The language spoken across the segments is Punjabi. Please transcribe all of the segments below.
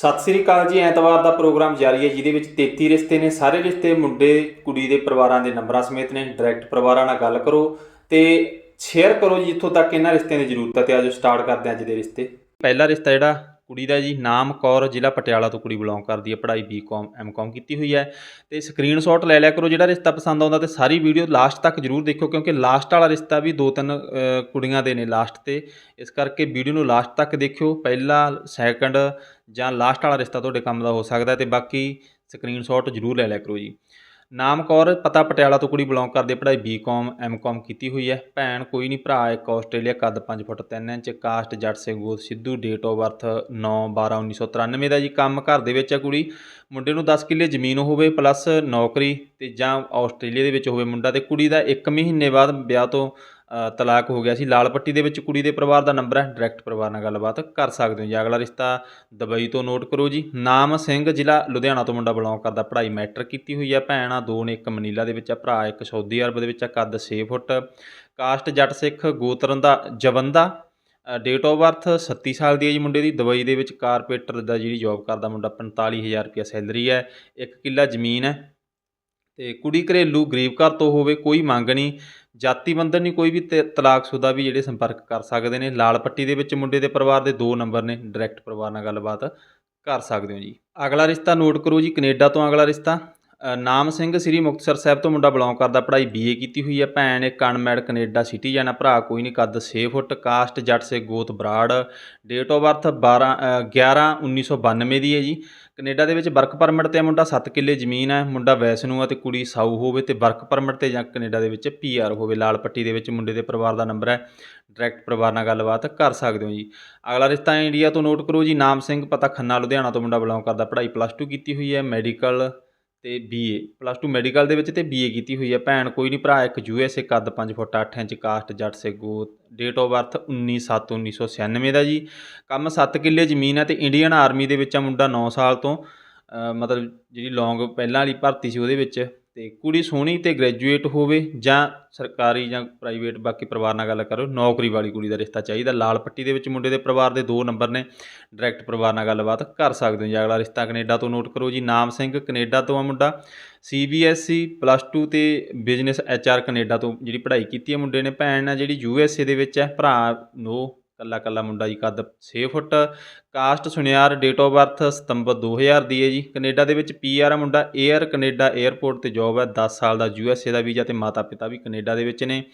ਸਤਿ ਸ੍ਰੀ ਅਕਾਲ ਜੀ, ਐਤਵਾਰ ਦਾ ਪ੍ਰੋਗਰਾਮ ਜਾਰੀ ਹੈ, ਜਿਹਦੇ ਵਿੱਚ 33 ਰਿਸ਼ਤੇ ਨੇ, ਸਾਰੇ ਰਿਸ਼ਤੇ ਮੁੰਡੇ, ਕੁੜੀ ਦੇ ਪਰਿਵਾਰਾਂ ਦੇ ਨੰਬਰਾਂ ਸਮੇਤ ਨੇ ਡਾਇਰੈਕਟ ਪਰਿਵਾਰਾਂ ਨਾਲ ਗੱਲ ਕਰੋ ਤੇ ਸ਼ੇਅਰ ਕਰੋ ਜੀ, ਜਿੱਥੋਂ ਤੱਕ ਇਹਨਾਂ ਰਿਸ਼ਤਿਆਂ ਦੀ ਜ਼ਰੂਰਤ ਹੈ ਤੇ ਆਜੋ ਸਟਾਰਟ ਕਰਦੇ ਹਾਂ ਅੱਜ ਦੇ ਰਿਸ਼ਤੇ। ਪਹਿਲਾ ਰਿਸ਼ਤਾ ਜਿਹੜਾ ਕੁੜੀ ਦਾ ਜੀ ਨਾਮ ਕੌਰ, ਜ਼ਿਲ੍ਹਾ ਪਟਿਆਲਾ ਤੋਂ ਕੁੜੀ ਬਿਲੋਂਗ ਕਰਦੀ ਹੈ, ਪੜ੍ਹਾਈ ਬੀਕਾਮ ਐਮਕਾਮ ਕੀਤੀ ਹੋਈ ਹੈ। ਤੇ ਸਕਰੀਨਸ਼ਾਟ ਲੈ ਲਿਆ ਕਰੋ, ਜਿਹੜਾ ਰਿਸ਼ਤਾ ਪਸੰਦ ਆਉਂਦਾ ਤੇ ਸਾਰੀ ਵੀਡੀਓ ਲਾਸਟ ਤੱਕ ਜਰੂਰ ਦੇਖੋ, ਕਿਉਂਕਿ ਲਾਸਟ ਵਾਲਾ ਰਿਸ਼ਤਾ ਵੀ ਦੋ ਤਿੰਨ ਕੁੜੀਆਂ ਦੇ ਨੇ ਲਾਸਟ ਤੇ। ਇਸ ਕਰਕੇ ਵੀਡੀਓ ਨੂੰ ਲਾਸਟ ਤੱਕ ਦੇਖਿਓ, ਪਹਿਲਾ ਸੈਕੰਡ ਜਾਂ ਲਾਸਟ ਵਾਲਾ ਰਿਸ਼ਤਾ ਤੁਹਾਡੇ ਕੰਮ ਦਾ ਹੋ ਸਕਦਾ ਤੇ ਬਾਕੀ ਸਕਰੀਨਸ਼ਾਟ ਜਰੂਰ ਲੈ ਲਿਆ ਕਰੋ ਜੀ। ਨਾਮ ਕੌਰ, ਪਤਾ ਪਟਿਆਲਾ ਤੋਂ ਕੁੜੀ ਬਿਲੋਂਗ ਕਰਦੀ ਹੈ, ਪੜ੍ਹਾਈ ਬੀਕਾਮ ਐਮਕਾਮ ਕੀਤੀ ਹੋਈ ਹੈ। ਭੈਣ ਕੋਈ ਨਹੀਂ, ਭਰਾ ਇੱਕ ਆਸਟ੍ਰੇਲੀਆ ਕੱਦ 5 ਫੁੱਟ 3 ਇੰਚ, ਕਾਸਟ ਜੱਟ ਸਿੰਘ ਸਿੰਘੋਤ ਸਿੱਧੂ ਡੇਟ ਆਫ ਬਰਥ 9 12 1993 ਦਾ ਜੀ। ਕੰਮ ਘਰ ਦੇ ਵਿੱਚ ਹੈ ਕੁੜੀ, ਮੁੰਡੇ ਨੂੰ 10 ਕਿੱਲੇ ਜ਼ਮੀਨ ਹੋਵੇ ਪਲੱਸ ਨੌਕਰੀ ਤੇ ਜਾਂ ਆਸਟ੍ਰੇਲੀਆ ਦੇ ਵਿੱਚ ਹੋਵੇ ਮੁੰਡਾ ਤੇ ਕੁੜੀ ਦਾ 1 ਮਹੀਨੇ ਬਾਅਦ ਵਿਆਹ ਤੋਂ ਤਲਾਕ ਹੋ ਗਿਆ ਸੀ। ਲਾਲ ਪੱਟੀ ਦੇ ਵਿੱਚ ਕੁੜੀ ਦੇ ਪਰਿਵਾਰ ਦਾ ਨੰਬਰ ਹੈ। ਡਾਇਰੈਕਟ ਪਰਿਵਾਰ ਨਾਲ ਗੱਲਬਾਤ ਕਰ ਸਕਦੇ ਹੋ ਜੀ। ਅਗਲਾ ਰਿਸ਼ਤਾ ਦੁਬਈ ਤੋਂ ਨੋਟ ਕਰੋ ਜੀ। ਨਾਮ ਸਿੰਘ, ਜ਼ਿਲ੍ਹਾ ਲੁਧਿਆਣਾ ਤੋਂ ਮੁੰਡਾ ਬਿਲੋਂਗ ਕਰਦਾ। ਪੜ੍ਹਾਈ ਮੈਟਰ ਕੀਤੀ ਹੋਈ ਹੈ। ਭੈਣ ਆ ਦੋ ਨੇ, ਇੱਕ ਮਨੀਲਾ ਦੇ ਵਿੱਚ ਆ ਭਰਾ ਇੱਕ ਸਾਊਦੀ ਅਰਬ ਦੇ ਵਿੱਚ ਆ ਕੱਦ 6 ਫੁੱਟ। ਕਾਸਟ ਜੱਟ ਸਿੱਖ ਗੋਤਰਨ ਦਾ ਜਵੰਦਾ। ਡੇਟ ਆਫ ਬਰਥ 37 ਸਾਲ ਦੀ ਹੈ ਜੀ ਮੁੰਡੇ ਦੀ। ਦੁਬਈ ਦੇ ਵਿੱਚ ਕਾਰਪੋਰੇਟਰ ਦਾ ਜਿਹੜੀ ਜੌਬ ਕਰਦਾ ਮੁੰਡਾ 45000 ਰੁਪਿਆ ਸੈਲਰੀ ਹੈ। ਇੱਕ ਕਿੱਲਾ ਜ਼ਮੀਨ ਹੈ। ਤੇ ਕੁੜੀ ਘਰੇਲੂ ਗਰੀਬ ਘਰ ਤੋਂ ਹੋਵੇ, ਕੋਈ ਮੰਗ ਨਹੀਂ। ਜਾਤੀ ਬੰਧਨ ਨਹੀਂ, ਕੋਈ ਵੀ ਤੇ, ਤਲਾਕਸ਼ੁਦਾ ਵੀ ਜਿਹੜੇ ਸੰਪਰਕ ਕਰ ਸਕਦੇ ਨੇ। ਲਾਲ ਪੱਟੀ ਦੇ ਵਿੱਚ ਮੁੰਡੇ ਦੇ ਪਰਿਵਾਰ ਦੇ ਦੋ ਨੰਬਰ ਨੇ, ਡਾਇਰੈਕਟ ਪਰਿਵਾਰ ਨਾਲ ਗੱਲਬਾਤ ਕਰ ਸਕਦੇ ਹੋ ਜੀ। ਅਗਲਾ ਰਿਸ਼ਤਾ ਨੋਟ ਕਰੋ ਜੀ, ਕੈਨੇਡਾ ਤੋਂ ਅਗਲਾ ਰਿਸ਼ਤਾ। ਨਾਮ ਸਿੰਘ ਸ੍ਰੀ ਮੁਕਤਸਰ ਸਾਹਿਬ ਤੋਂ ਮੁੰਡਾ ਬਿਲੋਂਗ ਕਰਦਾ ਪੜ੍ਹਾਈ ਬੀਏ ਕੀਤੀ ਹੋਈ ਹੈ ਭੈਣ ਇੱਕ ਅਨਮੈਡ ਕੈਨੇਡਾ ਸਿਟੀਜ਼ਨ ਹੈ ਭਰਾ ਕੋਈ ਨਹੀਂ ਕੱਦ 6 ਫੁੱਟ ਕਾਸਟ ਜੱਟ ਸੇ ਗੋਤ ਬਰਾੜ ਡੇਟ ਆਫ ਬਰਥ 12 ਅ, 11 1992 ਦੀ ਹੈ ਜੀ। ਕੈਨੇਡਾ ਦੇ ਵਿੱਚ ਵਰਕ ਪਰਮਿਟ ਤੇ ਮੁੰਡਾ 7 ਕਿੱਲੇ ਜ਼ਮੀਨ ਹੈ ਮੁੰਡਾ ਵੈਸਨੂੰ ਹੈ ਤੇ ਕੁੜੀ ਸਾਊ ਹੋਵੇ ਤੇ ਵਰਕ ਪਰਮਿਟ ਤੇ ਜਾਂ ਕੈਨੇਡਾ ਦੇ ਵਿੱਚ ਪੀਆਰ ਹੋਵੇ ਲਾਲ ਪੱਟੀ ਦੇ ਵਿੱਚ ਮੁੰਡੇ ਦੇ ਪਰਿਵਾਰ ਦਾ ਨੰਬਰ ਹੈ ਡਾਇਰੈਕਟ ਪਰਿਵਾਰ ਨਾਲ ਗੱਲਬਾਤ ਕਰ ਸਕਦੇ ਹੋ ਜੀ। ਅਗਲਾ ਰਿਸ਼ਤਾ ਇੰਡੀਆ ਤੋਂ ਨੋਟ ਕਰੋ ਜੀ ਨਾਮ ਸਿੰਘ ਪਤਾ ਖੰਨਾ ਲੁਧਿਆਣਾ ਤੋਂ ਮੁੰਡਾ ਬਿਲੋਂਗ ਕਰਦਾ ਪੜ੍ਹਾਈ ਪਲੱਸ 2 ਕੀਤੀ ਹੋਈ ਹੈ ਮੈਡੀਕਲ ਅਤੇ B A plus two medical ਦੇ ਵਿੱਚ ਅਤੇ ਬੀ ਏ ਕੀਤੀ ਹੋਈ ਹੈ। ਭੈਣ, ਕੋਈ ਨਹੀਂ ਭਰਾ, ਇੱਕ ਯੂ ਐੱਸ ਏ ਕੱਦ 5 ਫੁੱਟ 8 ਇੰਚ, ਕਾਸਟ, ਜੱਟ ਸੇ ਗੋਤ ਡੇਟ ਆਫ ਬਰਥ 19/7/1996 ਦਾ ਜੀ। ਕੰਮ 7 ਕਿੱਲੇ ਜ਼ਮੀਨ ਹੈ ਤੇ ਇੰਡੀਅਨ ਆਰਮੀ ਦੇ ਵਿੱਚ ਆ ਮੁੰਡਾ 9 ਸਾਲ ਤੋਂ ਮਤਲਬ ਜਿਹੜੀ ਲੌਂਗ ਪਹਿਲਾਂ ਵਾਲੀ ਭਰਤੀ ਸੀ ਉਹਦੇ ਵਿੱਚ। ਤੇ ਕੁੜੀ ਸੋਹਣੀ ਤੇ ਗ੍ਰੈਜੂਏਟ ਹੋਵੇ ਜਾਂ ਸਰਕਾਰੀ ਜਾਂ ਪ੍ਰਾਈਵੇਟ ਬਾਕੀ ਪਰਿਵਾਰ ਨਾਲ ਗੱਲ ਕਰੋ ਨੌਕਰੀ ਵਾਲੀ ਕੁੜੀ ਦਾ ਰਿਸ਼ਤਾ ਚਾਹੀਦਾ, ਲਾਲ ਪੱਟੀ ਦੇ ਵਿੱਚ ਮੁੰਡੇ ਦੇ ਪਰਿਵਾਰ ਦੇ ਦੋ ਨੰਬਰ ਨੇ ਡਾਇਰੈਕਟ ਪਰਿਵਾਰ ਨਾਲ ਗੱਲਬਾਤ ਕਰ ਸਕਦੇ ਹੋ ਜੀ, ਅਗਲਾ ਰਿਸ਼ਤਾ ਕੈਨੇਡਾ ਤੋਂ ਨੋਟ ਕਰੋ ਜੀ, ਨਾਮ ਸਿੰਘ ਕੈਨੇਡਾ ਤੋਂ ਆ ਮੁੰਡਾ ਸੀਬੀਐਸਈ ਪਲੱਸ 2 ਤੇ ਬਿਜ਼ਨਸ ਐਚਆਰ ਕੈਨੇਡਾ ਤੋਂ ਜਿਹੜੀ ਪੜ੍ਹਾਈ ਕੀਤੀ ਹੈ ਮੁੰਡੇ ਨੇ, ਭੈਣ ਆ ਜਿਹੜੀ ਯੂਐਸਏ ਦੇ ਵਿੱਚ ਹੈ, ਭਰਾ ਨੋ ਕੱਲਾ ਕੱਲਾ ਮੁੰਡਾ ਜੀ, ਕੱਦ 6 foot. Caste Suniar date of birth ਸਤੰਬਰ 2000 ਦੀ ਹੈ ਜੀ। ਕੈਨੇਡਾ ਦੇ ਵਿੱਚ ਪੀਆਰ ਮੁੰਡਾ 에ਅਰ ਕੈਨੇਡਾ 에ਅਰਪੋਰਟ ਤੇ ਜੌਬ ਹੈ। 10 ਸਾਲ ਦਾ ਯੂਐਸਏ ਦਾ ਵੀਜ਼ਾ ਤੇ ਮਾਤਾ ਪਿਤਾ ਵੀ ਕੈਨੇਡਾ ਦੇ ਵਿੱਚ ਨੇ।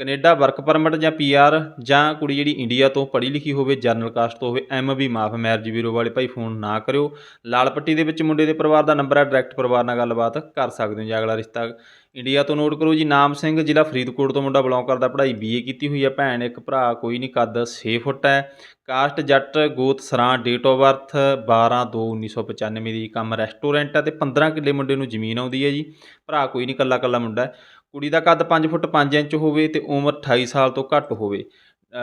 ਕੈਨੇਡਾ ਵਰਕ ਪਰਮਿਟ ਜਾਂ ਪੀਆਰ ਜਾਂ ਕੁੜੀ ਜਿਹੜੀ ਇੰਡੀਆ ਤੋਂ ਪੜ੍ਹੀ ਲਿਖੀ ਹੋਵੇ ਜਰਨਲ ਕਾਸਟ ਤੋਂ ਹੋਵੇ, ਐਮ ਵੀ ਮਾਫ ਮੈਰਿਜ ਬਿਊਰੋ ਵਾਲੇ ਭਾਈ ਫੋਨ ਨਾ ਕਰਿਓ। ਲਾਲ ਪੱਟੀ ਦੇ ਵਿੱਚ ਮੁੰਡੇ ਦੇ ਪਰਿਵਾਰ ਦਾ ਨੰਬਰ ਹੈ, ਡਾਇਰੈਕਟ ਪਰਿਵਾਰ ਨਾਲ ਗੱਲਬਾਤ ਕਰ ਸਕਦੇ ਹੋ ਜੀ, ਅਗਲਾ ਰਿਸ਼ਤਾ। ਇੰਡੀਆ ਤੋਂ ਨੋਟ ਕਰੋ ਜੀ, ਨਾਮ ਸਿੰਘ, ਜ਼ਿਲ੍ਹਾ ਫਰੀਦਕੋਟ ਤੋਂ ਮੁੰਡਾ ਬਿਲੋਂਗ ਕਰਦਾ, ਪੜ੍ਹਾਈ ਬੀਏ ਕੀਤੀ ਹੋਈ ਹੈ, ਭੈਣ, ਇੱਕ ਭਰਾ, ਕੋਈ ਨਹੀਂ, ਕੱਦ 6 ਫੁੱਟ ਹੈ। ਕਾਸਟ, ਜੱਟ, ਗੋਤ, ਸਰਾਂ ਡੇਟ ਆਫ ਬਰਥ 12 2 1995 ਦੀ ਕੰਮ ਰੈਸਟੋਰੈਂਟ ਹੈ ਤੇ 15 ਕਿੱਲੇ ਮੁੰਡੇ ਨੂੰ ਜ਼ਮੀਨ ਆਉਂਦੀ ਹੈ ਜੀ। ਭਰਾ ਕੋਈ ਨਹੀਂ ਕੱਲਾ ਕੱਲਾ ਮੁੰਡਾ ਹੈ। ਕੁੜੀ ਦਾ ਕੱਦ 5 ਫੁੱਟ 5 ਇੰਚ ਹੋਵੇ ਤੇ ਉਮਰ 28 ਸਾਲ ਤੋਂ ਘੱਟ ਹੋਵੇ।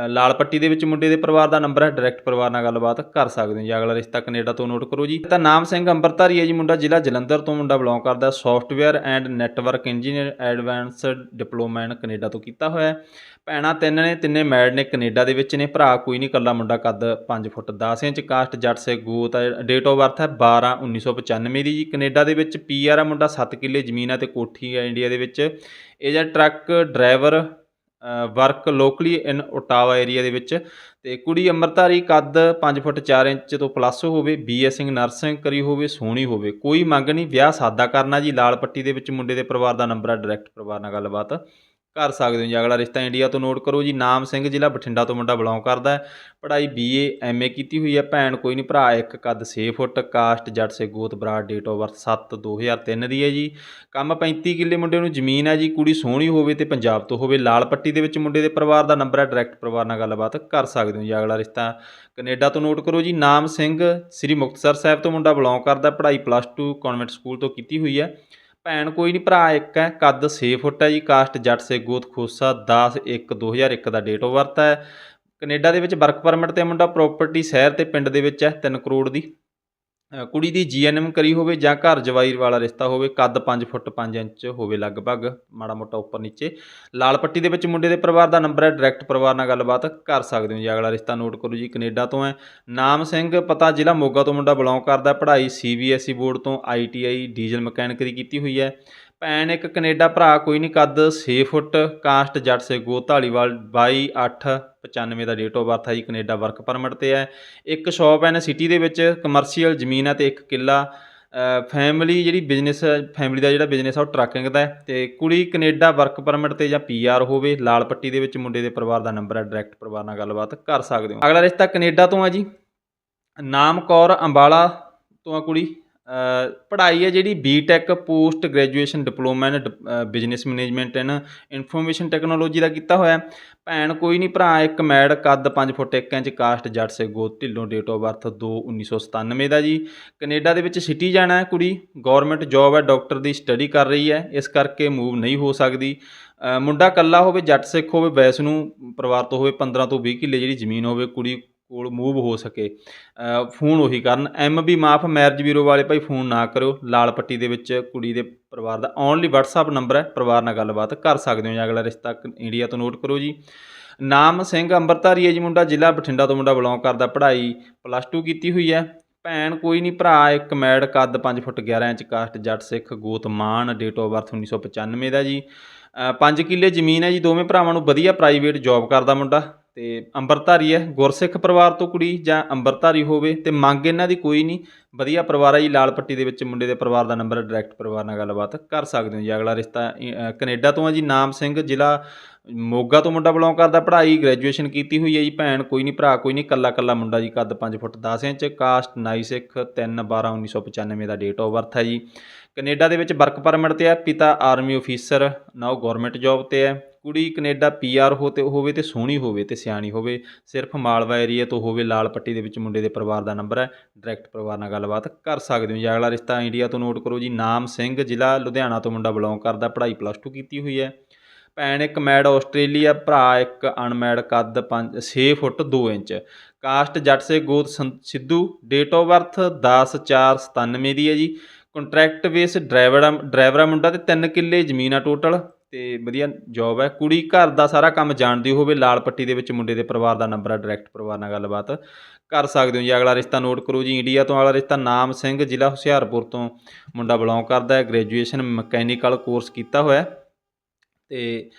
ਲਾਲ ਪੱਟੀ ਦੇ ਵਿੱਚ ਮੁੰਡੇ ਦੇ ਪਰਿਵਾਰ ਦਾ ਨੰਬਰ ਹੈ ਡਾਇਰੈਕਟ ਪਰਿਵਾਰ ਨਾਲ ਗੱਲਬਾਤ ਕਰ ਸਕਦੇ ਹੋ ਜੀ। ਅਗਲਾ ਰਿਸ਼ਤਾ ਕੈਨੇਡਾ ਤੋਂ ਨੋਟ ਕਰੋ ਜੀ। ਤਾਂ ਨਾਮ ਸਿੰਘ ਅੰਬਰਧਾਰੀ ਹੈ ਜੀ ਮੁੰਡਾ, ਜ਼ਿਲ੍ਹਾ ਜਲੰਧਰ ਤੋਂ ਮੁੰਡਾ ਬਿਲੋਂਗ ਕਰਦਾ software and network engineer advanced diploma in Canada ਤੋਂ ਕੀਤਾ ਹੋਇਆ ਹੈ। ਭੈਣਾਂ ਤਿੰਨ ਨੇ, ਤਿੰਨੇ ਮੈਡ ਨੇ, ਕੈਨੇਡਾ ਦੇ ਵਿੱਚ ਨੇ। ਭਰਾ ਕੋਈ ਨਹੀਂ ਕੱਲਾ ਮੁੰਡਾ ਕੱਦ 5 ਫੁੱਟ 10 ਇੰਚ, ਕਾਸਟ ਜੱਟ ਸੇ ਗੋਤ ਹੈ। ਡੇਟ ਆਫ ਬਰਥ ਹੈ 12 1995 ਦੀ ਜੀ। ਕੈਨੇਡਾ ਦੇ ਵਿੱਚ ਪੀਆਰ ਆ ਮੁੰਡਾ 7 ਕਿੱਲੇ ਜ਼ਮੀਨ ਹੈ ਤੇ ਕੋਠੀ ਹੈ ਇੰਡੀਆ ਦੇ ਵਿੱਚ। ਇਹ ਜਿਹੜਾ truck driver work locally in Ottawa area ਦੇ ਵਿੱਚ। ਤੇ ਕੁੜੀ ਅੰਮ੍ਰਿਤਧਾਰੀ ਕੱਦ 5 ਫੁੱਟ 4 ਇੰਚ ਤੋਂ ਪਲੱਸ ਹੋਵੇ ਬੀਐਸਸਿੰਗ ਨਰਸਿੰਗ ਕਰੀ ਹੋਵੇ, ਸੋਹਣੀ ਹੋਵੇ, ਕੋਈ ਮੰਗ ਨਹੀਂ। ਵਿਆਹ ਸਾਦਾ ਕਰਨਾ ਜੀ, ਲਾਲ ਪੱਟੀ ਦੇ ਵਿੱਚ ਮੁੰਡੇ ਦੇ ਪਰਿਵਾਰ ਦਾ ਨੰਬਰ ਆ ਡਾਇਰੈਕਟ ਪਰਿਵਾਰ ਨਾਲ ਗੱਲਬਾਤ। ਕਰ ਸਕਦੇ ਹੋ ਜੀ। ਅਗਲਾ ਰਿਸ਼ਤਾ ਇੰਡੀਆ ਤੋਂ ਨੋਟ ਕਰੋ ਜੀ। ਨਾਮ ਸਿੰਘ ਜ਼ਿਲ੍ਹਾ ਬਠਿੰਡਾ ਤੋਂ ਮੁੰਡਾ ਬਿਲੋਂਗ ਕਰਦਾ ਹੈ। ਪੜ੍ਹਾਈ ਬੀਏ ਐਮਏ ਕੀਤੀ ਹੋਈ ਹੈ। ਭੈਣ ਕੋਈ ਨਹੀਂ, ਭਰਾ ਇੱਕ ਕੱਦ 6 ਫੁੱਟ, ਕਾਸਟ ਜੱਟ ਸੇ ਗੋਤ, ਬਰਾੜ ਡੇਟ ਆਫ ਬਰਥ 7 2003 ਦੀ ਹੈ ਜੀ। ਕੰਮ 35 ਕਿੱਲੇ ਮੁੰਡੇ ਨੂੰ ਜ਼ਮੀਨ ਹੈ ਜੀ। ਕੁੜੀ ਸੋਹਣੀ ਹੋਵੇ ਤੇ ਪੰਜਾਬ ਤੋਂ ਹੋਵੇ। ਲਾਲ ਪੱਟੀ ਦੇ ਵਿੱਚ ਮੁੰਡੇ ਦੇ ਪਰਿਵਾਰ ਦਾ ਨੰਬਰ ਹੈ। ਡਾਇਰੈਕਟ ਪਰਿਵਾਰ ਨਾਲ ਗੱਲਬਾਤ ਕਰ ਸਕਦੇ ਹੋ ਜੀ। ਅਗਲਾ ਰਿਸ਼ਤਾ ਕੈਨੇਡਾ ਤੋਂ ਨੋਟ ਕਰੋ ਜੀ। ਨਾਮ ਸਿੰਘ ਸ੍ਰੀ ਮੁਕਤਸਰ ਸਾਹਿਬ ਤੋਂ ਮੁੰਡਾ ਬਿਲੋਂਗ ਕਰਦਾ ਪੜ੍ਹਾਈ ਪਲੱਸ 2 ਕਨਵੈਂਟ ਸਕੂਲ ਤੋਂ ਕੀਤੀ ਹੋਈ ਹੈ। ਭੈਣ ਕੋਈ ਨਹੀਂ ਭਰਾ ਇੱਕ ਹੈ, ਕੱਦ 6 ਫੁੱਟ ਹੈ ਜੀ, ਕਾਸਟ ਜੱਟ ਸੇ ਗੋਤ ਖੋਸਾ 10 1 2001 ਦਾ ਡੇਟ ਆਫ ਬਰਥ ਹੈ। ਕੈਨੇਡਾ ਦੇ ਵਿੱਚ ਵਰਕ ਪਰਮਿਟ ਤੇ ਮੁੰਡਾ ਪ੍ਰਾਪਰਟੀ ਸ਼ਹਿਰ ਤੇ ਪਿੰਡ ਦੇ ਵਿੱਚ ਹੈ 3 ਕਰੋੜ ਦੀ। ਕੁੜੀ ਦੀ ਜੀਐਨਐਮ ਕਰੀ ਹੋਵੇ ਜਾਂ ਘਰ ਜਵਾਈ ਵਾਲਾ ਰਿਸ਼ਤਾ ਹੋਵੇ, ਕੱਦ 5 ਫੁੱਟ 5 ਇੰਚ ਹੋਵੇ ਲਗਭਗ, ਮਾੜਾ ਮੋਟਾ ਉੱਪਰ ਨੀਚੇ। ਲਾਲ ਪੱਟੀ ਦੇ ਵਿੱਚ ਮੁੰਡੇ ਦੇ ਪਰਿਵਾਰ ਦਾ ਨੰਬਰ ਹੈ ਡਾਇਰੈਕਟ ਪਰਿਵਾਰ ਨਾਲ ਗੱਲਬਾਤ ਕਰ ਸਕਦੇ ਹੋ ਜੀ। ਅਗਲਾ ਰਿਸ਼ਤਾ ਨੋਟ ਕਰੋ ਜੀ, ਕੈਨੇਡਾ ਤੋਂ ਹੈ। ਨਾਮ ਸਿੰਘ, ਪਤਾ ਜ਼ਿਲ੍ਹਾ ਮੋਗਾ ਤੋਂ ਮੁੰਡਾ ਬਿਲੋਂਗ ਕਰਦਾ ਪੜ੍ਹਾਈ ਸੀਬੀਐਸਈ ਬੋਰਡ ਤੋਂ ਆਈਟੀਆਈ ਡੀਜ਼ਲ ਮਕੈਨਿਕ ਦੀ ਕੀਤੀ ਹੋਈ ਹੈ। ਭੈਣ, ਇੱਕ ਕੈਨੇਡਾ ਭਰਾ, ਕੋਈ ਨਹੀਂ ਕੱਦ 6 ਫੁੱਟ, ਕਾਸਟ, ਜੱਟ ਸੇ ਗੋ ਧਾਲੀਵਾਲ 22/8/95 ਦਾ ਡੇਟ ਆਫ ਬਰਥ ਹੈ ਜੀ, ਕੈਨੇਡਾ ਵਰਕ ਪਰਮਿਟ ਤੇ ਹੈ। ਇੱਕ ਸ਼ਾਪ ਹੈ ਨਾ ਸਿਟੀ ਦੇ ਵਿੱਚ ਕਮਰਸ਼ੀਅਲ ਜ਼ਮੀਨ ਹੈ ਤੇ ਇੱਕ ਕਿੱਲਾ। ਫੈਮਿਲੀ ਜਿਹੜੀ ਬਿਜ਼ਨਸ ਫੈਮਿਲੀ ਦਾ ਜਿਹੜਾ ਬਿਜ਼ਨਸ ਆ, ਉਹ ਟਰੱਕਿੰਗ ਦਾ ਹੈ ਤੇ ਕੁੜੀ ਕੈਨੇਡਾ ਵਰਕ ਪਰਮਿਟ ਤੇ ਜਾਂ ਪੀਆਰ ਹੋਵੇ, ਲਾਲ ਪੱਟੀ ਦੇ ਵਿੱਚ ਮੁੰਡੇ ਦੇ ਪਰਿਵਾਰ ਦਾ ਨੰਬਰ ਹੈ ਡਾਇਰੈਕਟ ਪਰਿਵਾਰ ਨਾਲ ਗੱਲਬਾਤ ਕਰ ਸਕਦੇ ਹੋ। ਅਗਲਾ ਰਿਸ਼ਤਾ ਕੈਨੇਡਾ ਤੋਂ ਆ ਜੀ। ਨਾਮ ਕੌਰ ਅੰਬਾਲਾ ਤੋਂ ਆ ਕੁੜੀ। ਪੜ੍ਹਾਈ ਹੈ ਜਿਹੜੀ B Tech post graduation diploma in business management and information technology ਦਾ ਕੀਤਾ ਹੋਇਆ ਭੈਣ ਕੋਈ ਨਹੀਂ, ਭਰਾ ਇੱਕ ਮੈਡ ਕੱਦ 5 ਫੁੱਟ 1 ਇੰਚ, ਕਾਸਟ ਜੱਟ ਸੇ ਗੋਤ ਢਿੱਲੋਂ ਡੇਟ ਆਫ ਬਰਥ 2 1997 ਦਾ ਜੀ। ਕੈਨੇਡਾ ਦੇ ਵਿੱਚ ਸਿਟੀ ਜਾਣਾ ਹੈ ਕੁੜੀ। ਗਵਰਨਮੈਂਟ ਜੌਬ ਹੈ ਡਾਕਟਰ ਦੀ ਸਟੱਡੀ ਕਰ ਰਹੀ ਹੈ। ਇਸ ਕਰਕੇ ਮੂਵ ਨਹੀਂ ਹੋ ਸਕਦੀ। ਮੁੰਡਾ ਕੱਲਾ ਹੋਵੇ, ਜੱਟ ਸਿੱਖ ਹੋਵੇ ਵੈਸ ਨੂੰ ਪਰਿਵਾਰ ਤੋਂ ਹੋਵੇ 15 ਤੋਂ 20 ਕਿੱਲੇ ਜਿਹੜੀ ਜ਼ਮੀਨ ਹੋਵੇ, ਕੁੜੀ ਕੋਲ ਮੂਵ ਹੋ ਸਕੇ। ਫੋਨ ਉਹੀ ਕਰਨ। ਐਮ ਵੀ ਮਾਫ ਮੈਰਿਜ ਬਿਊਰੋ ਵਾਲੇ ਭਾਈ ਫੋਨ ਨਾ ਕਰਿਓ। ਲਾਲ ਪੱਟੀ ਦੇ ਵਿੱਚ ਕੁੜੀ ਦੇ ਪਰਿਵਾਰ ਦਾ ਓਨਲੀ WhatsApp ਨੰਬਰ ਹੈ। ਪਰਿਵਾਰ ਨਾਲ ਗੱਲਬਾਤ ਕਰ ਸਕਦੇ ਹੋ ਜਾਂ। ਅਗਲਾ ਰਿਸ਼ਤਾ ਇੰਡੀਆ ਤੋਂ ਨੋਟ ਕਰੋ ਜੀ। ਨਾਮ ਸਿੰਘ ਅੰਮ੍ਰਿਤਧਾਰੀ ਹੈ ਜੀ ਮੁੰਡਾ। ਜ਼ਿਲ੍ਹਾ ਬਠਿੰਡਾ ਤੋਂ ਮੁੰਡਾ ਬਿਲੋਂਗ ਕਰਦਾ। ਪੜ੍ਹਾਈ ਪਲੱਸ 2 ਕੀਤੀ ਹੋਈ ਹੈ। ਭੈਣ ਕੋਈ ਨਹੀਂ, ਭਰਾ ਇੱਕ ਮੈਡ ਕੱਦ 5 foot 11 inch, caste, Jatt, Sikh, ਗੋਤ, ਮਾਨ ਡੇਟ ਆਫ ਬਰਥ 1995 ਦਾ ਜੀ। 5 ਕਿੱਲੇ ਜ਼ਮੀਨ ਹੈ ਜੀ। ਦੋਵੇਂ ਭਰਾਵਾਂ ਨੂੰ ਵਧੀਆ ਪ੍ਰਾਈਵੇਟ ਜੌਬ ਕਰਦਾ ਮੁੰਡਾ। ਤੇ ਅੰਬਰਧਾਰੀ ਹੈ। ਗੁਰਸਿੱਖ ਪਰਿਵਾਰ ਤੋਂ ਕੁੜੀ ਜਾਂ ਅੰਬਰਧਾਰੀ ਹੋਵੇ ਤੇ ਮੰਗ ਇਹਨਾਂ ਦੀ ਕੋਈ ਨਹੀਂ। ਵਧੀਆ ਪਰਿਵਾਰ ਹੈ ਜੀ। ਲਾਲ ਪੱਟੀ ਦੇ ਵਿੱਚ ਮੁੰਡੇ ਦੇ ਪਰਿਵਾਰ ਦਾ ਨੰਬਰ ਡਾਇਰੈਕਟ ਪਰਿਵਾਰ ਨਾਲ ਗੱਲਬਾਤ ਕਰ ਸਕਦੇ ਹੋ ਜੀ। ਅਗਲਾ ਰਿਸ਼ਤਾ ਅ, ਕੈਨੇਡਾ ਤੋਂ ਹੈ ਜੀ। ਨਾਮ ਸਿੰਘ ਜ਼ਿਲ੍ਹਾ ਮੋਗਾ ਤੋਂ ਮੁੰਡਾ ਬਿਲੋਂਗ ਕਰਦਾ। ਪੜ੍ਹਾਈ ਗ੍ਰੈਜੂਏਸ਼ਨ ਕੀਤੀ ਹੋਈ ਹੈ ਜੀ ਭੈਣ। ਕੋਈ ਨਹੀਂ ਭਰਾ ਕੋਈ ਨਹੀਂ। ਕੱਲਾ ਕੱਲਾ ਮੁੰਡਾ ਜੀ। ਕੱਦ 5 ਫੁੱਟ 10 ਇੰਚ। ਕਾਸਟ ਨਾਈ ਸਿੱਖ 3 12 1995 ਦਾ ਡੇਟ ਆਫ ਬਰਥ ਹੈ ਜੀ। ਕੈਨੇਡਾ ਦੇ ਵਿੱਚ ਵਰਕ ਪਰਮਿਟ ਤੇ ਹੈ। ਪਿਤਾ army officer now government job ਤੇ ਹੈ। ਕੁੜੀ ਕੈਨੇਡਾ ਪੀਆਰ ਹੋ ਤੇ ਹੋਵੇ ਤੇ ਸੋਹਣੀ ਹੋਵੇ ਤੇ ਸਿਆਣੀ ਹੋਵੇ, ਸਿਰਫ ਮਾਲਵਾ ਏਰੀਆ ਤੋਂ ਹੋਵੇ ਲਾਲ ਪੱਟੀ ਦੇ ਵਿੱਚ ਮੁੰਡੇ ਦੇ ਪਰਿਵਾਰ ਦਾ ਨੰਬਰ ਹੈ ਡਾਇਰੈਕਟ ਪਰਿਵਾਰ ਨਾਲ ਗੱਲਬਾਤ ਕਰ ਸਕਦੇ ਹੋ ਜੀ। ਅਗਲਾ ਰਿਸ਼ਤਾ ਇੰਡੀਆ ਤੋਂ ਨੋਟ ਕਰੋ ਜੀ, ਨਾਮ ਸਿੰਘ, ਜ਼ਿਲ੍ਹਾ ਲੁਧਿਆਣਾ ਤੋਂ ਮੁੰਡਾ ਬਿਲੋਂਗ ਕਰਦਾ, ਪੜ੍ਹਾਈ ਪਲੱਸ 2 ਕੀਤੀ ਹੋਈ ਹੈ। ਭੈਣ ਇੱਕ ਮੈਡ ਆਸਟ੍ਰੇਲੀਆ, ਭਰਾ ਇੱਕ ਅਨਮੈਡ ਕੱਦ 5 6 ਫੁੱਟ 2 ਇੰਚ। ਕਾਸਟ ਜੱਟ ਸੇ ਗੋਤ ਸੰ- ਸਿੱਧੂ ਡੇਟ ਆਫ ਬਰਥ 10 4 97 ਦੀ ਹੈ ਜੀ। ਕੰਟਰੈਕਟ ਬੇਸ ਡਰਾਈਵਰ ਆ- ਮੁੰਡਾ ਤੇ 3 ਕਿੱਲੇ ਜ਼ਮੀਨ ਆ ਟੋਟਲ ਤੇ ਵਧੀਆ ਜੌਬ ਹੈ। ਕੁੜੀ ਘਰ ਦਾ ਸਾਰਾ ਕੰਮ ਜਾਣਦੀ ਹੋਵੇ, ਲਾਲ ਪੱਟੀ ਦੇ ਵਿੱਚ ਮੁੰਡੇ ਦੇ ਪਰਿਵਾਰ ਦਾ ਨੰਬਰ ਹੈ ਡਾਇਰੈਕਟ ਪਰਿਵਾਰ ਨਾਲ ਗੱਲਬਾਤ। ਕਰ ਸਕਦੇ ਹੋ ਜੀ। ਅਗਲਾ ਰਿਸ਼ਤਾ ਨੋਟ ਕਰੋ ਜੀ ਇੰਡੀਆ ਤੋਂ। ਅਗਲਾ ਰਿਸ਼ਤਾ ਨਾਮ ਸਿੰਘ, ਜ਼ਿਲ੍ਹਾ ਹੁਸ਼ਿਆਰਪੁਰ ਤੋਂ ਮੁੰਡਾ ਬਿਲੋਂਗ ਕਰਦਾ ਹੈ। ਗ੍ਰੈਜੂਏਸ਼ਨ ਮਕੈਨੀਕਲ ਕੋਰਸ ਕੀਤਾ ਹੋਇਆ ਹੈ। ਤੇ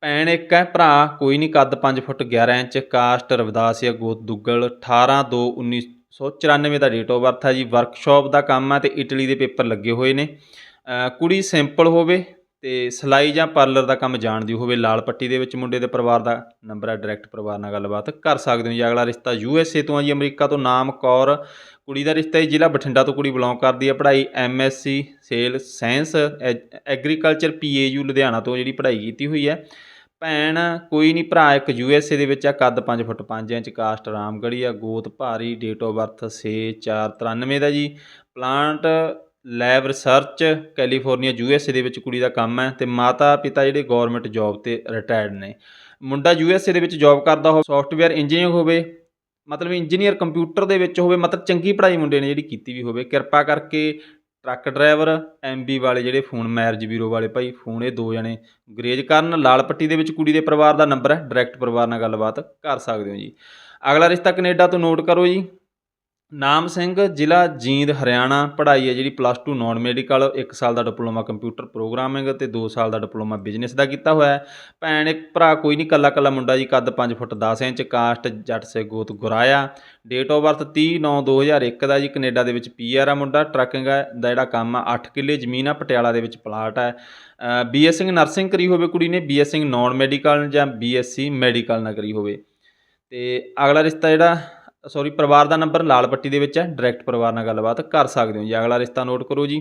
ਭੈਣ ਇੱਕ ਹੈ, ਭਰਾ ਕੋਈ ਨਹੀਂ, ਕੱਦ 5 ਫੁੱਟ 11 ਇੰਚ ਕਾਸਟ ਰਵਿਦਾਸ ਜਾਂ ਗੋਤ ਦੁੱਗਲ 18 2 1994 ਦਾ ਡੇਟ ਆਫ ਬਰਥ ਹੈ ਜੀ। ਵਰਕਸ਼ਾਪ ਦਾ ਕੰਮ ਹੈ ਤੇ ਇਟਲੀ ਦੇ ਪੇਪਰ ਲੱਗੇ ਹੋਏ ਨੇ। ਕੁੜੀ ਸਿੰਪਲ ਹੋਵੇ ਤੇ ਸਿਲਾਈ ਜਾਂ ਪਾਰਲਰ ਦਾ ਕੰਮ ਜਾਣਦੀ ਹੋਵੇ, ਲਾਲ ਪੱਟੀ ਦੇ ਵਿੱਚ ਮੁੰਡੇ ਦੇ ਪਰਿਵਾਰ ਦਾ ਨੰਬਰ ਹੈ ਡਾਇਰੈਕਟ ਪਰਿਵਾਰ ਨਾਲ ਗੱਲਬਾਤ ਕਰ ਸਕਦੇ ਹੋ ਜੀ। ਅਗਲਾ ਰਿਸ਼ਤਾ ਯੂ ਐਸ ਏ ਤੋਂ ਆ ਜੀ, ਅਮਰੀਕਾ ਤੋਂ, ਨਾਮ ਕੌਰ। ਕੁੜੀ ਦਾ ਰਿਸ਼ਤਾ ਜੀ, ਜ਼ਿਲ੍ਹਾ ਬਠਿੰਡਾ ਤੋਂ ਕੁੜੀ ਬਿਲੋਂਗ ਕਰਦੀ ਹੈ ਪੜ੍ਹਾਈ M S C cell science agriculture P A U Ludhiana ਤੋਂ ਜਿਹੜੀ ਪੜ੍ਹਾਈ ਕੀਤੀ ਹੋਈ ਹੈ ਭੈਣ ਕੋਈ ਨਹੀਂ, ਭਰਾ ਇੱਕ ਯੂ ਐਸ ਏ ਦੇ ਵਿੱਚ ਆ, ਕੱਦ 5 ਫੁੱਟ 5 ਇੰਚ ਕਾਸਟ ਰਾਮਗੜੀ ਆ ਗੋਤ ਭਾਰੀ ਡੇਟ ਆਫ ਬਰਥ 6 4 93 ਦਾ ਜੀ। Plant lab research California U S A ਦੇ ਵਿੱਚ ਕੁੜੀ ਦਾ ਕੰਮ ਹੈ ਤੇ ਮਾਤਾ ਪਿਤਾ ਜਿਹੜੇ ਗਵਰਨਮੈਂਟ ਜੌਬ ਤੇ ਰਿਟਾਇਰਡ ਨੇ। ਮੁੰਡਾ ਯੂ ਐਸ ਏ ਦੇ ਵਿੱਚ ਜੌਬ ਕਰਦਾ ਹੋਵੇ ਸੌਫਟਵੇਅਰ ਇੰਜੀਨੀਅਰ ਹੋਵੇ, ਮਤਲਬ ਇੰਜੀਨੀਅਰ ਕੰਪਿਊਟਰ ਦੇ ਵਿੱਚ ਹੋਵੇ, ਮਤਲਬ ਚੰਗੀ ਪੜ੍ਹਾਈ ਮੁੰਡੇ ਨੇ ਜਿਹੜੀ ਕੀਤੀ ਵੀ ਹੋਵੇ, ਕਿਰਪਾ ਕਰਕੇ ਟਰੱਕ ਡਰਾਈਵਰ ਐਮਬੀ ਵਾਲੇ ਜਿਹੜੇ ਫੋਨ ਮੈਰਿਜ ਬਿਊਰੋ ਵਾਲੇ ਭਾਈ ਫੋਨ ਇਹ ਦੋ ਜਣੇ ਗਰੇਜ ਕਰਨ, ਲਾਲ ਪੱਟੀ ਦੇ ਵਿੱਚ ਕੁੜੀ ਦੇ ਪਰਿਵਾਰ ਦਾ ਨੰਬਰ ਹੈ ਡਾਇਰੈਕਟ ਪਰਿਵਾਰ ਨਾਲ ਗੱਲਬਾਤ ਕਰ ਸਕਦੇ ਹੋ ਜੀ। ਅਗਲਾ ਰਿਸ਼ਤਾ ਕੈਨੇਡਾ ਤੋਂ ਨੋਟ ਕਰੋ ਜੀ। ਨਾਮ ਸਿੰਘ, ਜ਼ਿਲ੍ਹਾ ਜੀਂਦ, ਹਰਿਆਣਾ। ਪੜ੍ਹਾਈ ਹੈ ਜਿਹੜੀ ਪਲੱਸ 2 ਨਾਨ ਮੈਡੀਕਲ 1 ਸਾਲ ਦਾ ਡਿਪਲੋਮਾ ਕੰਪਿਊਟਰ ਪ੍ਰੋਗਰਾਮਿੰਗ ਤੇ 2 ਸਾਲ ਦਾ ਡਿਪਲੋਮਾ ਬਿਜ਼ਨਸ ਦਾ ਕੀਤਾ ਹੋਇਆ ਹੈ। ਭੈਣ, ਇੱਕ ਭਰਾ ਕੋਈ ਨਹੀਂ ਕੱਲਾ ਕੱਲਾ ਮੁੰਡਾ ਜੀ, ਕੱਦ 5 ਫੁੱਟ 10 ਇੰਚ, ਕਾਸਟ, ਜੱਟ ਸੇ ਗੋਤ ਗੁਰਾਇਆ। ਡੇਟ ਆਫ ਬਰਥ 30 9 2001 ਦਾ ਜੀ, ਕੈਨੇਡਾ ਦੇ ਵਿੱਚ ਪੀਆਰ ਆ ਮੁੰਡਾ। ਟਰੱਕਿੰਗ ਦਾ ਜਿਹੜਾ ਕੰਮ ਆ 8 ਕਿੱਲੇ ਜ਼ਮੀਨ ਆ, ਪਟਿਆਲਾ ਦੇ ਵਿੱਚ ਪਲਾਟ ਹੈ। ਬੀਐਸਸੀ ਨਰਸਿੰਗ ਕਰੀ ਹੋਵੇ ਕੁੜੀ ਨੇ ਬੀਐਸਸੀ ਨਾਨ ਮੈਡੀਕਲ ਜਾਂ ਬੀਐਸਸੀ ਮੈਡੀਕਲ ਨਾ ਕਰੀ ਹੋਵੇ। ਤੇ ਅਗਲਾ ਰਿਸ਼ਤਾ ਜਿਹੜਾ ਸੌਰੀ ਪਰਿਵਾਰ ਦਾ ਨੰਬਰ ਲਾਲ ਪੱਟੀ ਦੇ ਵਿੱਚ ਹੈ। ਡਾਇਰੈਕਟ ਪਰਿਵਾਰ ਨਾਲ ਗੱਲਬਾਤ ਕਰ ਸਕਦੇ ਹੋ ਜੀ। ਅਗਲਾ ਰਿਸ਼ਤਾ ਨੋਟ ਕਰੋ ਜੀ।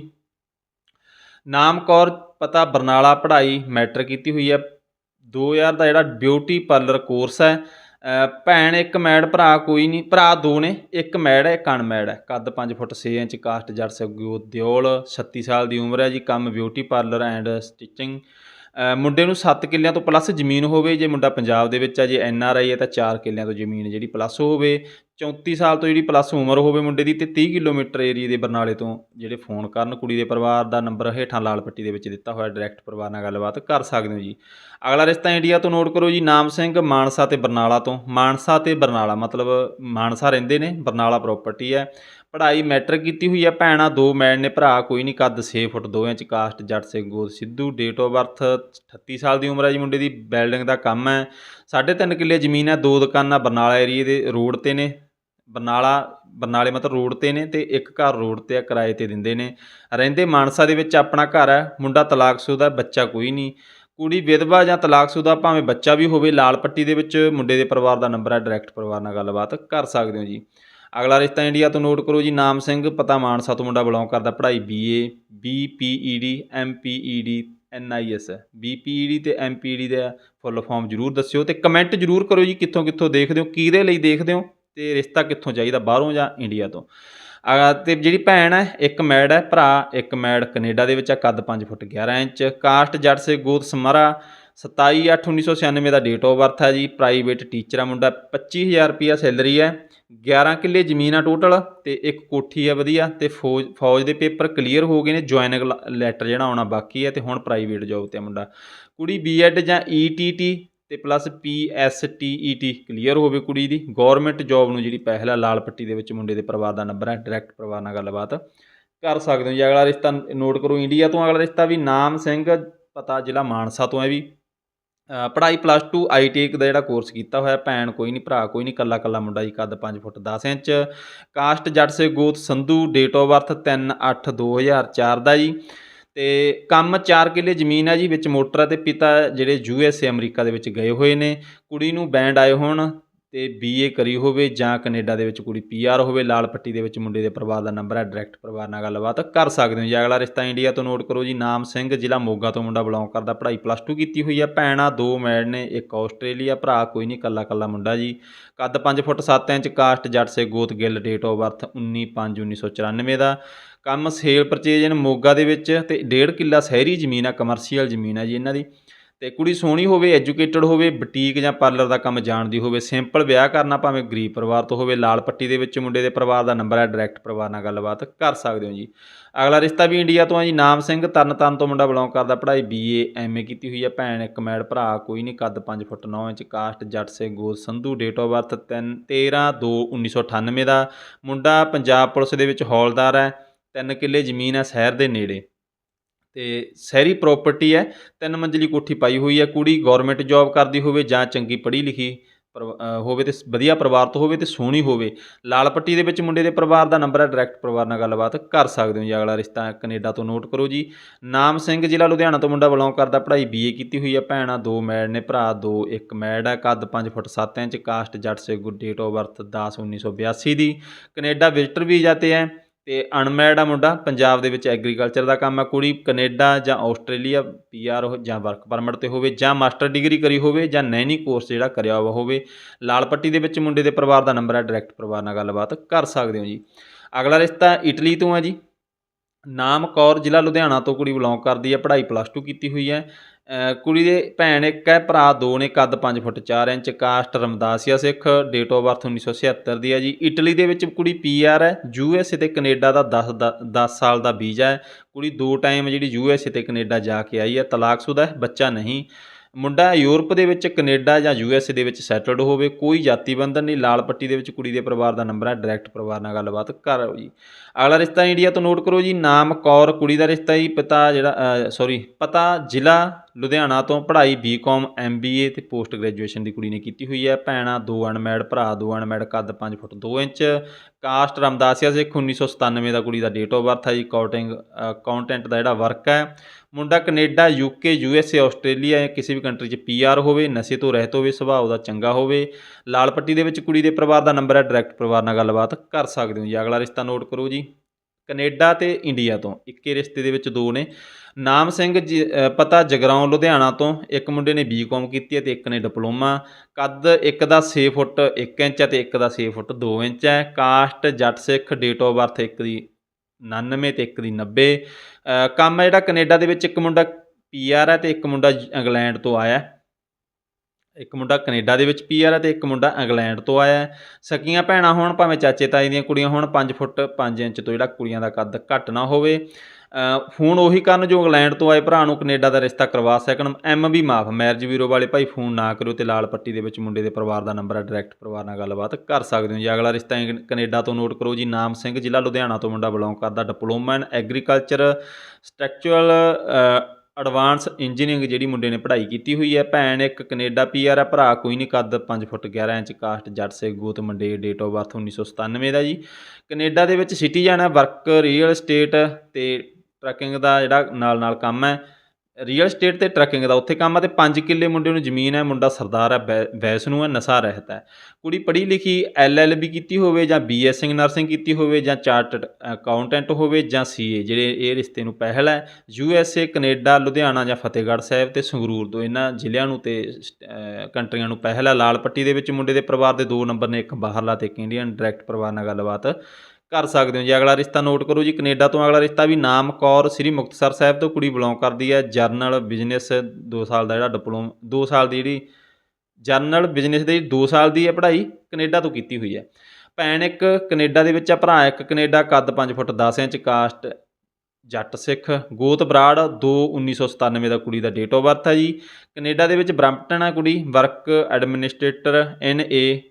ਨਾਮ ਕੌਰ, ਪਤਾ ਬਰਨਾਲਾ, ਪੜ੍ਹਾਈ ਮੈਟਰ ਕੀਤੀ ਹੋਈ ਹੈ। 2000 ਦਾ ਜਿਹੜਾ ਬਿਊਟੀ ਪਾਰਲਰ ਕੋਰਸ ਹੈ ਭੈਣ, ਇੱਕ ਮੈਡ ਭਰਾ ਕੋਈ ਨਹੀਂ। ਭਰਾ ਦੋ ਨੇ, ਇੱਕ ਮੈਡ ਹੈ ਇੱਕ ਅਨਮੈਡ ਹੈ। ਕੱਦ 5 ਫੁੱਟ 6 ਇੰਚ, ਕਾਸਟ ਜੜ ਸਗਿਓ ਦਿਓਲ 36 ਸਾਲ ਦੀ ਉਮਰ ਹੈ ਜੀ। ਕੰਮ ਬਿਊਟੀ ਪਾਰਲਰ ਐਂਡ ਸਟਿਚਿੰਗ ਮੁੰਡੇ ਨੂੰ 7 ਕਿੱਲਿਆਂ ਤੋਂ ਪਲੱਸ ਜ਼ਮੀਨ ਹੋਵੇ। ਜੇ ਮੁੰਡਾ ਪੰਜਾਬ ਦੇ ਵਿੱਚ ਆ ਜੇ ਐਨ ਆਰ ਆਈ ਹੈ, ਤਾਂ 4 ਕਿੱਲਿਆਂ ਤੋਂ ਜ਼ਮੀਨ ਜਿਹੜੀ ਪਲੱਸ ਹੋਵੇ। 34 ਸਾਲ ਤੋਂ ਜਿਹੜੀ ਪਲੱਸ ਉਮਰ ਹੋਵੇ ਮੁੰਡੇ ਦੀ ਤੇ 30 ਕਿਲੋਮੀਟਰ ਏਰੀਏ ਦੇ ਬਰਨਾਲੇ ਤੋਂ ਜਿਹੜੇ ਫੋਨ ਕਰਨ, ਕੁੜੀ ਦੇ ਪਰਿਵਾਰ ਦਾ ਨੰਬਰ ਹੇਠਾਂ ਲਾਲ ਪੱਟੀ ਦੇ ਵਿੱਚ ਦਿੱਤਾ ਹੋਇਆ ਡਾਇਰੈਕਟ ਪਰਿਵਾਰ ਨਾਲ ਗੱਲਬਾਤ ਕਰ ਸਕਦੇ ਹੋ ਜੀ। ਅਗਲਾ ਰਿਸ਼ਤਾ ਇੰਡੀਆ ਤੋਂ ਨੋਟ ਕਰੋ ਜੀ, ਨਾਮ ਸਿੰਘ ਮਾਨਸਾ ਤੇ ਬਰਨਾਲਾ ਤੋਂ। ਮਾਨਸਾ ਤੇ ਬਰਨਾਲਾ, ਮਤਲਬ ਮਾਨਸਾ ਰਹਿੰਦੇ ਨੇ, ਬਰਨਾਲਾ ਪ੍ਰਾਪਰਟੀ ਹੈ। ਪੜ੍ਹਾਈ ਮੈਟਰ ਕੀਤੀ ਹੋਈ ਹੈ, ਭੈਣਾਂ ਦੋ ਮੈਨ ਨੇ, ਭਰਾ ਕੋਈ ਨਹੀਂ, ਕੱਦ 6 ਫੁੱਟ 2 ਇੰਚ, ਕਾਸਟ, ਜੱਟ ਸਿੰਘ, ਗੋਦ ਸਿੱਧੂ ਡੇਟ ਆਫ ਬਰਥ 38 ਸਾਲ ਦੀ ਉਮਰ ਹੈ ਜੀ ਮੁੰਡੇ ਦੀ ਬਿਲਡਿੰਗ ਦਾ ਕੰਮ ਹੈ। ਸਾਢੇ ਤਿੰਨ ਕਿੱਲੇ ਜ਼ਮੀਨ ਹੈ, ਦੋ ਦੁਕਾਨਾਂ ਬਰਨਾਲਾ ਏਰੀਏ ਦੇ ਰੋਡ ਤੇ ਨੇ। ਬਰਨਾਲਾ, ਬਰਨਾਲੇ ਮਤਲਬ ਰੋਡ ਤੇ ਨੇ ਤੇ ਇੱਕ ਘਰ ਰੋਡ ਤੇ ਆ, ਕਿਰਾਏ ਤੇ ਦਿੰਦੇ ਨੇ। ਰਹਿੰਦੇ ਮਾਨਸਾ ਦੇ ਵਿੱਚ ਆਪਣਾ ਘਰ ਹੈ ਮੁੰਡਾ ਤਲਾਕਸ਼ੁਦਾ ਬੱਚਾ ਕੋਈ ਨਹੀਂ। ਕੁੜੀ ਵਿਧਵਾ ਜਾਂ ਤਲਾਕਸ਼ੁਦਾ ਭਾਵੇਂ ਬੱਚਾ ਵੀ ਹੋਵੇ, ਲਾਲ ਪੱਟੀ ਦੇ ਵਿੱਚ ਮੁੰਡੇ ਦੇ ਪਰਿਵਾਰ ਦਾ ਨੰਬਰ ਹੈ ਡਾਇਰੈਕਟ ਪਰਿਵਾਰ ਨਾਲ ਗੱਲਬਾਤ ਕਰ ਸਕਦੇ ਹੋ ਜੀ। ਅਗਲਾ ਰਿਸ਼ਤਾ ਇੰਡੀਆ ਤੋਂ ਨੋਟ ਕਰੋ ਜੀ, ਨਾਮ ਸਿੰਘ, ਪਤਾ ਮਾਨਸਾ ਤੋਂ ਮੁੰਡਾ ਬਿਲੋਂਗ ਕਰਦਾ, ਪੜ੍ਹਾਈ ਬੀਏ ਬੀਪੀਈਡੀ ਐਮਪੀਈਡੀ ਐਨਆਈਐਸ ਬੀਪੀਈਡੀ ਤੇ ਐਮਪੀਈਡੀ ਦਾ ਫੁੱਲ ਫਾਰਮ ਜਰੂਰ ਦੱਸਿਓ ਤੇ ਕਮੈਂਟ ਜਰੂਰ ਕਰੋ ਜੀ ਕਿੱਥੋਂ ਕਿੱਥੋਂ ਦੇਖਦੇ ਹੋ, ਕਿਹਦੇ ਲਈ ਦੇਖਦੇ ਹੋ? ਤੇ ਰਿਸ਼ਤਾ ਕਿੱਥੋਂ ਚਾਹੀਦਾ? ਬਾਹਰੋਂ ਜਾਂ ਇੰਡੀਆ ਤੋਂ? ਆ ਤੇ ਜਿਹੜੀ ਭੈਣ ਹੈ, ਇੱਕ ਮੈਡ ਹੈ, ਭਰਾ, ਇੱਕ ਮੈਡ ਕੈਨੇਡਾ ਦੇ ਵਿੱਚ ਆ, ਕੱਦ 5 ਫੁੱਟ 11 ਇੰਚ। ਕਾਸਟ ਜੱਟ ਸੇ ਗੋਤ ਸਮਰਾ 27/8/1996 ਦਾ ਡੇਟ ਆਫ ਬਰਥ ਹੈ ਜੀ। ਪ੍ਰਾਈਵੇਟ ਟੀਚਰ ਆ ਮੁੰਡਾ 25000 ਰੁਪਿਆ ਸੈਲਰੀ ਹੈ। 11 ਕਿੱਲੇ ਜ਼ਮੀਨ ਆ ਟੋਟਲ ਤੇ ਇੱਕ ਕੋਠੀ ਆ ਵਧੀਆ ਤੇ ਫੌਜ ਫੌਜ ਦੇ ਪੇਪਰ ਕਲੀਅਰ ਹੋ ਗਏ ਨੇ ਜੁਆਇਨਿੰਗ ਲੈਟਰ ਜਿਹੜਾ ਆਉਣਾ ਬਾਕੀ ਹੈ ਤੇ ਹੁਣ ਪ੍ਰਾਈਵੇਟ ਜੌਬ ਤੇ ਆ ਮੁੰਡਾ। ਕੁੜੀ ਬੀਐਡ ਜਾਂ ਈਟੀਟੀ ਤੇ plus P S T E T clear ਹੋਵੇ ਕੁੜੀ ਦੀ। ਗਵਰਨਮੈਂਟ ਜੌਬ ਨੂੰ ਜਿਹੜੀ ਪਹਿਲਾ ਲਾਲ ਪੱਟੀ ਦੇ ਵਿੱਚ ਮੁੰਡੇ ਦੇ ਪਰਿਵਾਰ ਦਾ ਨੰਬਰ ਹੈ ਡਾਇਰੈਕਟ ਪਰਿਵਾਰ ਨਾਲ ਗੱਲਬਾਤ ਕਰ ਸਕਦੇ ਹੋ ਜੀ। ਅਗਲਾ ਰਿਸ਼ਤਾ ਨੋਟ ਕਰੋ ਇੰਡੀਆ ਤੋਂ ਅਗਲਾ ਰਿਸ਼ਤਾ ਵੀ ਨਾਮ ਸਿੰਘ, ਪਤਾ ਜ਼ਿਲ੍ਹਾ ਮਾਨਸਾ ਤੋਂ ਹੈ ਵੀ। ਪੜ੍ਹਾਈ ਪਲੱਸ 2 ਆਈਟੀਆਈ ਦਾ ਜਿਹੜਾ ਕੋਰਸ ਕੀਤਾ ਹੋਇਆ, ਭੈਣ ਕੋਈ ਨਹੀਂ ਭਰਾ ਕੋਈ ਨਹੀਂ ਕੱਲਾ ਕੱਲਾ ਮੁੰਡਾ ਜੀ, ਕੱਦ 5 ਫੁੱਟ 10 ਇੰਚ। ਕਾਸਟ ਜੱਟ ਸੇ ਗੋਤ ਸੰਧੂ ਡੇਟ ਆਫ ਬਰਥ 3 8 2004 ਦਾ ਜੀ। ਤੇ ਕੰਮ 4 ਕਿੱਲੇ ਜ਼ਮੀਨ ਹੈ ਜੀ, ਵਿੱਚ ਮੋਟਰ ਹੈ ਤੇ ਪਿਤਾ ਜਿਹੜੇ ਯੂ ਐਸ ਏ ਅਮਰੀਕਾ ਦੇ ਵਿੱਚ ਗਏ ਹੋਏ ਨੇ। ਕੁੜੀ ਨੂੰ ਬੈਂਡ ਆਏ ਹੋਣ। ਤੇ ਬੀਏ ਕਰੀ ਹੋਵੇ ਜਾਂ ਕੈਨੇਡਾ ਦੇ ਵਿੱਚ ਕੁੜੀ ਪੀਆਰ ਹੋਵੇ, ਲਾਲ ਪੱਟੀ ਦੇ ਵਿੱਚ ਮੁੰਡੇ ਦੇ ਪਰਿਵਾਰ ਦਾ ਨੰਬਰ ਹੈ ਡਾਇਰੈਕਟ ਪਰਿਵਾਰ ਨਾਲ ਗੱਲਬਾਤ ਕਰ ਸਕਦੇ ਹੋ ਜੀ। ਅਗਲਾ ਰਿਸ਼ਤਾ ਇੰਡੀਆ ਤੋਂ ਨੋਟ ਕਰੋ ਜੀ, ਨਾਮ ਸਿੰਘ, ਜ਼ਿਲ੍ਹਾ ਮੋਗਾ ਤੋਂ ਮੁੰਡਾ ਬਿਲੋਂਗ ਕਰਦਾ, ਪੜ੍ਹਾਈ ਪਲੱਸ 2 ਕੀਤੀ ਹੋਈ ਹੈ। ਭੈਣਾਂ ਦੋ ਮੈਡ ਨੇ, ਇੱਕ ਆਸਟ੍ਰੇਲੀਆ, ਭਰਾ ਕੋਈ ਨਹੀਂ ਕੱਲਾ ਕੱਲਾ ਮੁੰਡਾ ਜੀ। ਕੱਦ 5 ਫੁੱਟ 7 ਇੰਚ, ਕਾਸਟ ਜੱਟ ਸੇ ਗੋਤ ਗਿੱਲ ਡੇਟ ਆਫ ਬਰਥ 19/5/1994 ਦਾ। ਕੰਮ ਸੇਲ ਪਰਚੇਜ ਇਨ ਮੋਗਾ ਦੇ ਵਿੱਚ ਤੇ 1.5 ਕਿੱਲਾ ਸ਼ਹਿਰੀ ਜ਼ਮੀਨ ਆ ਕਮਰਸ਼ੀਅਲ ਜ਼ਮੀਨ ਆ ਜੀ ਇਹਨਾਂ ਦੀ। ਤੇ ਕੁੜੀ ਸੋਹਣੀ ਹੋਵੇ ਐਜੂਕੇਟਡ ਹੋਵੇ ਬੁਟੀਕ ਜਾਂ ਪਾਰਲਰ ਦਾ ਕੰਮ ਜਾਣਦੀ ਹੋਵੇ ਸਿੰਪਲ ਵਿਆਹ ਕਰਨਾ ਭਾਵੇਂ ਗਰੀਬ ਪਰਿਵਾਰ ਤੋਂ ਹੋਵੇ, ਲਾਲ ਪੱਟੀ ਦੇ ਵਿੱਚ ਮੁੰਡੇ ਦੇ ਪਰਿਵਾਰ ਦਾ ਨੰਬਰ ਹੈ ਡਾਇਰੈਕਟ ਪਰਿਵਾਰ ਨਾਲ ਗੱਲਬਾਤ ਕਰ ਸਕਦੇ ਹੋ ਜੀ। ਅਗਲਾ ਰਿਸ਼ਤਾ ਵੀ ਇੰਡੀਆ ਤੋਂ ਹੈ ਜੀ, ਨਾਮ ਸਿੰਘ ਤਰਨਤਾਰਨ ਤੋਂ ਮੁੰਡਾ ਬਿਲੋਂਗ ਕਰਦਾ, ਪੜ੍ਹਾਈ ਬੀਏ ਐਮਏ ਕੀਤੀ ਹੋਈ ਹੈ, ਭੈਣ ਇੱਕ ਮੈਡ ਭਰਾ, ਕੋਈ ਨਹੀਂ, ਕੱਦ 5 ਫੁੱਟ 9 ਇੰਚ, ਕਾਸਟ, ਜੱਟ ਸਿੰਘ, ਗੋਦ ਸੰਧੂ ਡੇਟ ਆਫ ਬਰਥ 3 13 2 1998 ਦਾ, ਮੁੰਡਾ ਪੰਜਾਬ ਪੁਲਿਸ ਦੇ ਵਿੱਚ ਹੌਲਦਾਰ ਹੈ, ਤਿੰਨ ਕਿੱਲੇ ਜ਼ਮੀਨ ਹੈ ਸ਼ਹਿਰ ਦੇ ਨੇੜੇ। ਤੇ ਸ਼ਹਿਰੀ ਪ੍ਰਾਪਰਟੀ ਹੈ, ਤਿੰਨ ਮੰਜ਼ਲੀ ਕੋਠੀ ਪਾਈ ਹੋਈ ਹੈ, ਕੁੜੀ ਗਵਰਨਮੈਂਟ ਜੌਬ ਕਰਦੀ ਹੋਵੇ ਜਾਂ ਚੰਗੀ ਪੜ੍ਹੀ ਲਿਖੀ ਪਰਿ- ਹੋਵੇ ਤੇ ਵਧੀਆ ਪਰਿਵਾਰ ਤੋਂ ਹੋਵੇ ਤੇ ਸੋਹਣੀ ਹੋਵੇ, ਲਾਲ ਪੱਟੀ ਦੇ ਵਿੱਚ ਮੁੰਡੇ ਦੇ ਪਰਿਵਾਰ ਦਾ ਨੰਬਰ ਹੈ ਡਾਇਰੈਕਟ ਪਰਿਵਾਰ ਨਾਲ ਗੱਲਬਾਤ ਕਰ ਸਕਦੇ ਹੋ ਜੀ। ਅਗਲਾ ਰਿਸ਼ਤਾ ਕੈਨੇਡਾ ਤੋਂ ਨੋਟ ਕਰੋ ਜੀ। ਨਾਮ ਸਿੰਘ ਜ਼ਿਲ੍ਹਾ ਲੁਧਿਆਣਾ ਤੋਂ ਮੁੰਡਾ ਬਿਲੋਂਗ ਕਰਦਾ, ਪੜ੍ਹਾਈ ਬੀਏ ਕੀਤੀ ਹੋਈ ਹੈ, ਭੈਣਾਂ ਦੋ ਮੈਡ ਨੇ, ਭਰਾ ਦੋ, ਇੱਕ ਮੈਡ ਹੈ, ਕੱਦ 5 ਫੁੱਟ 7 ਇੰਚ ਕਾਸਟ ਜੱਟ ਸੇ ਗੁੱਡ ਡੇਟ ਆਫ ਬਰਥ 10 1982 ਦੀ। ਕੈਨੇਡਾ ਵਿਜ਼ਟਰ ਵੀਜ਼ਾ ਤੇ ਹੈ। ਤੇ ਅਨਮੈਰਿਡ ਆ ਮੁੰਡਾ, ਪੰਜਾਬ ਦੇ ਵਿੱਚ ਐਗਰੀਕਲਚਰ ਦਾ ਕੰਮ ਆ, ਕੁੜੀ ਕੈਨੇਡਾ ਜਾਂ ਆਸਟ੍ਰੇਲੀਆ ਪੀਆਰ ਜਾਂ ਵਰਕ ਪਰਮਿਟ ਤੇ ਹੋਵੇ, ਜਾਂ ਮਾਸਟਰ ਡਿਗਰੀ ਕਰੀ ਹੋਵੇ, ਜਾਂ ਨੈਨੀ ਕੋਰਸ ਜਿਹੜਾ ਕਰਿਆ ਹੋਇਆ ਹੋਵੇ, ਲਾਲ ਪੱਟੀ ਦੇ ਵਿੱਚ ਮੁੰਡੇ ਦੇ ਪਰਿਵਾਰ ਦਾ ਨੰਬਰ ਹੈ ਡਾਇਰੈਕਟ ਪਰਿਵਾਰ ਨਾਲ ਗੱਲਬਾਤ ਕਰ ਸਕਦੇ ਹੋ ਜੀ। ਅਗਲਾ ਰਿਸ਼ਤਾ ਇਟਲੀ ਤੋਂ ਆ ਜੀ। ਨਾਮ ਕੌਰ ਜ਼ਿਲ੍ਹਾ ਲੁਧਿਆਣਾ ਤੋਂ ਕੁੜੀ ਬਿਲੋਂਗ ਕਰਦੀ ਹੈ, ਪੜ੍ਹਾਈ ਪਲੱਸ 2 ਕੀਤੀ ਹੋਈ ਹੈ। ਕੁੜੀ ਦੇ ਭੈਣ ਇੱਕ ਹੈ, ਭਰਾ ਦੋ ਨੇ, ਕੱਦ 5 foot 4 inch, caste Ramdasia Sikh date of birth 1976 ਦੀ ਹੈ ਜੀ। ਇਟਲੀ ਦੇ ਵਿੱਚ ਕੁੜੀ ਪੀਆਰ ਹੈ ਯੂ ਐਸ ਏ ਤੇ ਕੈਨੇਡਾ ਦਾ 10 10 ਸਾਲ ਦਾ ਵੀਜ਼ਾ ਹੈ। ਕੁੜੀ ਦੋ ਟਾਈਮ ਜਿਹੜੀ ਯੂ ਐਸ ਏ ਤੇ ਕੈਨੇਡਾ ਜਾ ਕੇ ਆਈ ਹੈ, ਤਲਾਕਸ਼ੁਦਾ ਹੈ, ਬੱਚਾ ਨਹੀਂ। ਮੁੰਡਾ ਯੂਰਪ ਦੇ ਵਿੱਚ, ਕੈਨੇਡਾ ਜਾਂ ਯੂ ਐਸ ਏ ਦੇ ਵਿੱਚ ਸੈਟਲਡ ਹੋਵੇ, ਕੋਈ ਜਾਤੀ ਬੰਧਨ ਨਹੀਂ, ਲਾਲ ਪੱਟੀ ਦੇ ਵਿੱਚ ਕੁੜੀ ਦੇ ਪਰਿਵਾਰ ਦਾ ਨੰਬਰ ਹੈ, ਡਾਇਰੈਕਟ ਪਰਿਵਾਰ ਨਾਲ ਗੱਲਬਾਤ ਕਰੋ ਜੀ। ਅਗਲਾ ਰਿਸ਼ਤਾ ਇੰਡੀਆ ਤੋਂ ਨੋਟ ਕਰੋ ਜੀ, ਨਾਮ ਕੌਰ, ਕੁੜੀ ਦਾ ਰਿਸ਼ਤਾ ਜੀ, ਪਿਤਾ ਜਿਹੜਾ ਸੌਰੀ ਪਤਾ ਜ਼ਿਲ੍ਹਾ ਲੁਧਿਆਣਾ ਤੋਂ ਪੜ੍ਹਾਈ ਬੀਕਾਮ ਐਮਬੀਏ ਤੇ ਪੋਸਟ ਗ੍ਰੈਜੂਏਸ਼ਨ ਦੀ ਕੁੜੀ ਨੇ ਕੀਤੀ ਹੋਈ ਹੈ। ਭੈਣਾਂ ਦੋ ਅਨਮੈਡ ਭਰਾ ਦੋ ਅਨਮੈਡ ਕੱਦ 5 ਫੁੱਟ 2 ਇੰਚ। ਕਾਸਟ ਰਮਦਾਸੀਆ ਸਿੱਖ 1997 ਦਾ ਕੁੜੀ ਦਾ ਡੇਟ ਆਫ ਬਰਥ ਹੈ ਜੀ। ਕਾਊਟਿੰਗ ਅਕਾਊਂਟੈਂਟ ਦਾ ਜਿਹੜਾ ਵਰਕ ਹੈ। ਮੁੰਡਾ ਕੈਨੇਡਾ ਯੂਕੇ ਯੂਐਸਏ ਆਸਟ੍ਰੇਲੀਆ ਜਾਂ ਕਿਸੇ ਵੀ ਕੰਟਰੀ 'ਚ ਪੀਆਰ ਹੋਵੇ, ਨਸ਼ੇ ਤੋਂ ਰਹਿਤ ਹੋਵੇ, ਸੁਭਾਅ ਦਾ ਚੰਗਾ ਹੋਵੇ, ਲਾਲ ਪੱਟੀ ਦੇ ਵਿੱਚ ਕੁੜੀ ਦੇ ਪਰਿਵਾਰ ਦਾ ਨੰਬਰ ਹੈ ਡਾਇਰੈਕਟ ਪਰਿਵਾਰ ਨਾਲ ਗੱਲਬਾਤ ਕਰ ਸਕਦੇ ਹੋ ਜੀ। ਅਗਲਾ ਰਿਸ਼ਤਾ ਨੋਟ ਕਰੋ ਜੀ। ਕੈਨੇਡਾ ਤੇ ਇੰਡੀਆ ਤੋਂ ਇੱਕੇ ਰਿਸ਼ਤੇ ਦੇ ਵਿੱਚ ਦੋ ਨੇ। ਨਾਮ ਸਿੰਘ ਜੀ ਪਤਾ ਜਗਰਾਉਂ, ਲੁਧਿਆਣਾ ਤੋਂ। ਇੱਕ ਮੁੰਡੇ ਨੇ ਬੀਕਾਮ ਕੀਤੀ ਹੈ ਤੇ ਇੱਕ ਨੇ ਡਿਪਲੋਮਾ। ਕੱਦ ਇੱਕ ਦਾ 6 ਫੁੱਟ 1 ਇੰਚ ਹੈ ਤੇ ਇੱਕ ਦਾ 6 ਫੁੱਟ 2 ਇੰਚ ਹੈ। Caste, Jatt Sikh date of birth ਇੱਕ ਦੀ 99 ਤੇ ਇੱਕ ਦੀ 90 ਕੰਮ ਹੈ ਜਿਹੜਾ ਕੈਨੇਡਾ ਦੇ ਵਿੱਚ ਇੱਕ ਮੁੰਡਾ ਪੀਆਰ ਹੈ ਤੇ ਇੱਕ ਮੁੰਡਾ ਇੰਗਲੈਂਡ ਤੋਂ ਆਇਆ। ਇੱਕ ਮੁੰਡਾ ਕੈਨੇਡਾ ਦੇ ਵਿੱਚ ਪੀਆਰ ਹੈ ਤੇ ਇੱਕ ਮੁੰਡਾ ਇੰਗਲੈਂਡ ਤੋਂ ਆਇਆ। ਸਕੀਆਂ ਭੈਣਾਂ ਹੋਣ ਭਾਵੇਂ ਚਾਚੇ ਤਾਏ ਦੀਆਂ ਕੁੜੀਆਂ ਹੋਣ 5 ਫੁੱਟ 5 ਇੰਚ ਤੋਂ ਜਿਹੜਾ ਕੁੜੀਆਂ ਦਾ ਕੱਦ ਘੱਟ ਨਾ ਹੋਵੇ। ਫੋਨ ਉਹੀ ਕਰਨ ਜੋ ਇੰਗਲੈਂਡ ਤੋਂ ਆਏ ਭਰਾ ਨੂੰ ਕੈਨੇਡਾ ਦਾ ਰਿਸ਼ਤਾ ਕਰਵਾ ਸਕਣ। ਐਮ ਵੀ ਮਾਫ, ਮੈਰਿਜ ਵੀਰੋ ਵਾਲੇ ਭਾਈ ਫੋਨ ਨਾ ਕਰਿਓ ਤੇ ਲਾਲ ਪੱਟੀ ਦੇ ਵਿੱਚ ਮੁੰਡੇ ਦੇ ਪਰਿਵਾਰ ਦਾ ਨੰਬਰ ਹੈ ਡਾਇਰੈਕਟ ਪਰਿਵਾਰ ਨਾਲ ਗੱਲਬਾਤ ਕਰ ਸਕਦੇ ਹੋ। ਜੀ, ਅਗਲਾ ਰਿਸ਼ਤਾ ਇੰਗ- ਕੈਨੇਡਾ ਤੋਂ ਨੋਟ ਕਰੋ ਜੀ, ਨਾਮ ਸਿੰਘ, ਜ਼ਿਲ੍ਹਾ ਲੁਧਿਆਣਾ ਤੋਂ ਮੁੰਡਾ ਬਿਲੋਂਗ ਕਰਦਾ diploma in agriculture structural advance engineering ਜਿਹੜੀ ਮੁੰਡੇ ਨੇ ਪੜ੍ਹਾਈ ਕੀਤੀ ਹੋਈ ਹੈ। ਭੈਣ ਇੱਕ ਕੈਨੇਡਾ ਪੀਆਰ ਹੈ, ਭਰਾ ਕੋਈ ਨਹੀਂ, ਕੱਦ 5 ਫੁੱਟ 11 ਇੰਚ, ਕਾਸਟ ਜੱਟ ਸੇ, ਗੋਤ ਮੰਡੇ ਡੇਟ ਆਫ ਬਰਥ 1997 ਦਾ ਜੀ। ਕੈਨੇਡਾ ਦੇ ਵਿੱਚ ਸਿਟੀਜ਼ਨ ਹੈ ਵਰਕ ਰੀਅਲ ਏਸਟੇਟ ਤੇ ਟਰੱਕਿੰਗ ਦਾ ਜਿਹੜਾ ਨਾਲ ਨਾਲ ਕੰਮ ਹੈ ਰੀਅਲ ਏਸਟੇਟ ਤੇ ਟਰੱਕਿੰਗ ਦਾ ਉੱਥੇ ਕੰਮ ਹੈ ਤੇ 5 ਕਿੱਲੇ ਮੁੰਡੇ ਨੂੰ ਜ਼ਮੀਨ ਹੈ ਮੁੰਡਾ ਸਰਦਾਰ ਹੈ ਵੈ- ਵੈਸ ਨੂੰ ਹੈ ਨਸ਼ਾ ਰਹਿਤ ਹੈ। ਕੁੜੀ ਪੜ੍ਹੀ ਲਿਖੀ ਐਲਐਲਬੀ ਕੀਤੀ ਹੋਵੇ ਜਾਂ ਬੀਐਸਸੀ ਨਰਸਿੰਗ ਕੀਤੀ ਹੋਵੇ ਜਾਂ ਚਾਰਟਰਡ ਅਕਾਊਂਟੈਂਟ ਹੋਵੇ ਜਾਂ ਸੀਏ ਜਿਹੜੇ ਇਹ ਰਿਸ਼ਤੇ ਨੂੰ ਪਹਿਲ ਹੈ ਯੂਐਸਏ ਕੈਨੇਡਾ ਲੁਧਿਆਣਾ ਜਾਂ ਫਤਿਹਗੜ੍ਹ ਸਾਹਿਬ ਤੇ ਸੰਗਰੂਰ ਤੋਂ ਇਹਨਾਂ ਜ਼ਿਲ੍ਹਿਆਂ ਨੂੰ ਤੇ ਅਹ, ਕੰਟਰੀਆਂ ਨੂੰ ਪਹਿਲ ਹੈ। ਲਾਲ ਪੱਟੀ ਦੇ ਵਿੱਚ ਮੁੰਡੇ ਦੇ ਪਰਿਵਾਰ ਦੇ ਦੋ ਨੰਬਰ ਨੇ ਇੱਕ ਬਾਹਰਲਾ ਤੇ ਇੱਕ ਇੰਡੀਅਨ ਡਾਇਰੈਕਟ ਪਰਿਵਾਰ ਨਾਲ ਗੱਲਬਾਤ ਕਰ ਸਕਦੇ ਹੋ। ਜੀ ਅਗਲਾ ਰਿਸ਼ਤਾ ਨੋਟ ਕਰੋ ਜੀ, ਕੈਨੇਡਾ ਤੋਂ ਅਗਲਾ ਰਿਸ਼ਤਾ ਵੀ ਨਾਮ ਕੌਰ ਸ੍ਰੀ ਮੁਕਤਸਰ ਸਾਹਿਬ ਤੋਂ ਕੁੜੀ ਬਿਲੋਂਗ ਕਰਦੀ ਹੈ। ਜਰਨਲ ਬਿਜ਼ਨਸ 2 ਸਾਲ ਦਾ ਜਿਹੜਾ ਡਿਪਲੋਮ 2 ਸਾਲ ਦੀ ਜਿਹੜੀ ਜਰਨਲ ਬਿਜ਼ਨਸ ਦੇ 2 ਸਾਲ ਦੀ ਹੈ ਪੜ੍ਹਾਈ ਕੈਨੇਡਾ ਤੋਂ ਕੀਤੀ ਹੋਈ ਹੈ। ਭੈਣ ਇੱਕ ਕੈਨੇਡਾ ਦੇ ਵਿੱਚ ਆ, ਭਰਾ ਇੱਕ ਕੈਨੇਡਾ, ਕੱਦ 5 ਫੁੱਟ 10 ਇੰਚ, ਕਾਸਟ ਜੱਟ ਸਿੱਖ, ਗੋਤ ਬਰਾੜ 2 1997 ਦਾ ਕੁੜੀ ਦਾ ਡੇਟ ਆਫ ਬਰਥ ਹੈ ਜੀ। ਕੈਨੇਡਾ ਦੇ ਵਿੱਚ ਬ੍ਰੈਂਪਟਨ ਆ ਕੁੜੀ, work administrator in a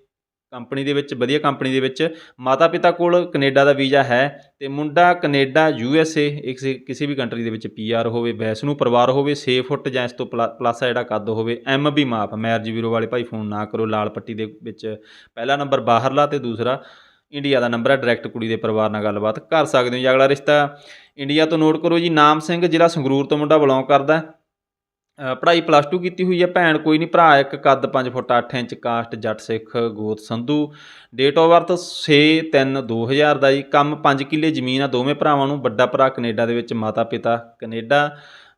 company ਦੇ ਵਿੱਚ, ਵਧੀਆ ਕੰਪਨੀ ਦੇ ਵਿੱਚ। ਮਾਤਾ ਪਿਤਾ ਕੋਲ ਕੈਨੇਡਾ ਦਾ ਵੀਜ਼ਾ ਹੈ ਤੇ ਮੁੰਡਾ ਕੈਨੇਡਾ, ਯੂ ਐਸ ਏ ਕਿਸੇ ਵੀ ਕੰਟਰੀ ਦੇ ਵਿੱਚ ਪੀ ਆਰ ਹੋਵੇ ਵੈਸ ਨੂੰ ਪਰਿਵਾਰ ਹੋਵੇ 6 ਫੁੱਟ ਜਾਂ ਇਸ ਤੋਂ ਪਲੱਸ ਜਿਹੜਾ ਕੱਦ ਹੋਵੇ, ਐਮ ਵੀ ਮਾਫ, ਮੈਰਜ ਬਿਊਰੋ ਵਾਲੇ ਭਾਈ ਫੋਨ ਨਾ ਕਰੋ, ਲਾਲ ਪੱਟੀ ਦੇ ਵਿੱਚ। ਪਹਿਲਾ ਨੰਬਰ ਬਾਹਰਲਾ ਤੇ ਦੂਸਰਾ ਇੰਡੀਆ ਦਾ ਨੰਬਰ ਹੈ ਡਾਇਰੈਕਟ ਕੁੜੀ ਦੇ ਪਰਿਵਾਰ ਨਾਲ ਗੱਲਬਾਤ ਕਰ ਸਕਦੇ ਹੋ ਜੀ। ਅਗਲਾ ਰਿਸ਼ਤਾ ਇੰਡੀਆ ਤੋਂ ਨੋਟ ਕਰੋ ਜੀ, ਨਾਮ ਸਿੰਘ ਜ਼ਿਲ੍ਹਾ ਸੰਗਰੂਰ ਤੋਂ ਮੁੰਡਾ ਬਿਲੋਂਗ ਕਰਦਾ। ਪੜ੍ਹਾਈ ਪਲੱਸ 2 ਕੀਤੀ ਹੋਈ ਹੈ ਭੈਣ, ਕੋਈ ਨਹੀਂ ਭਰਾ, ਇੱਕ ਕੱਦ 5 ਫੁੱਟ 8 ਇੰਚ, ਕਾਸਟ ਜੱਟ ਸਿੱਖ ਗੋਤ ਸੰਧੂ। ਡੇਟ ਆਫ ਬਰਥ 6 3 2000 ਦਾ ਜੀ। ਕੰਮ 5 ਕਿੱਲੇ ਜ਼ਮੀਨ ਆ, ਦੋਵੇਂ ਭਰਾਵਾਂ ਨੂੰ ਵੱਡਾ ਭਰਾ ਕੈਨੇਡਾ ਦੇ ਵਿੱਚ ਮਾਤਾ ਪਿਤਾ ਕੈਨੇਡਾ।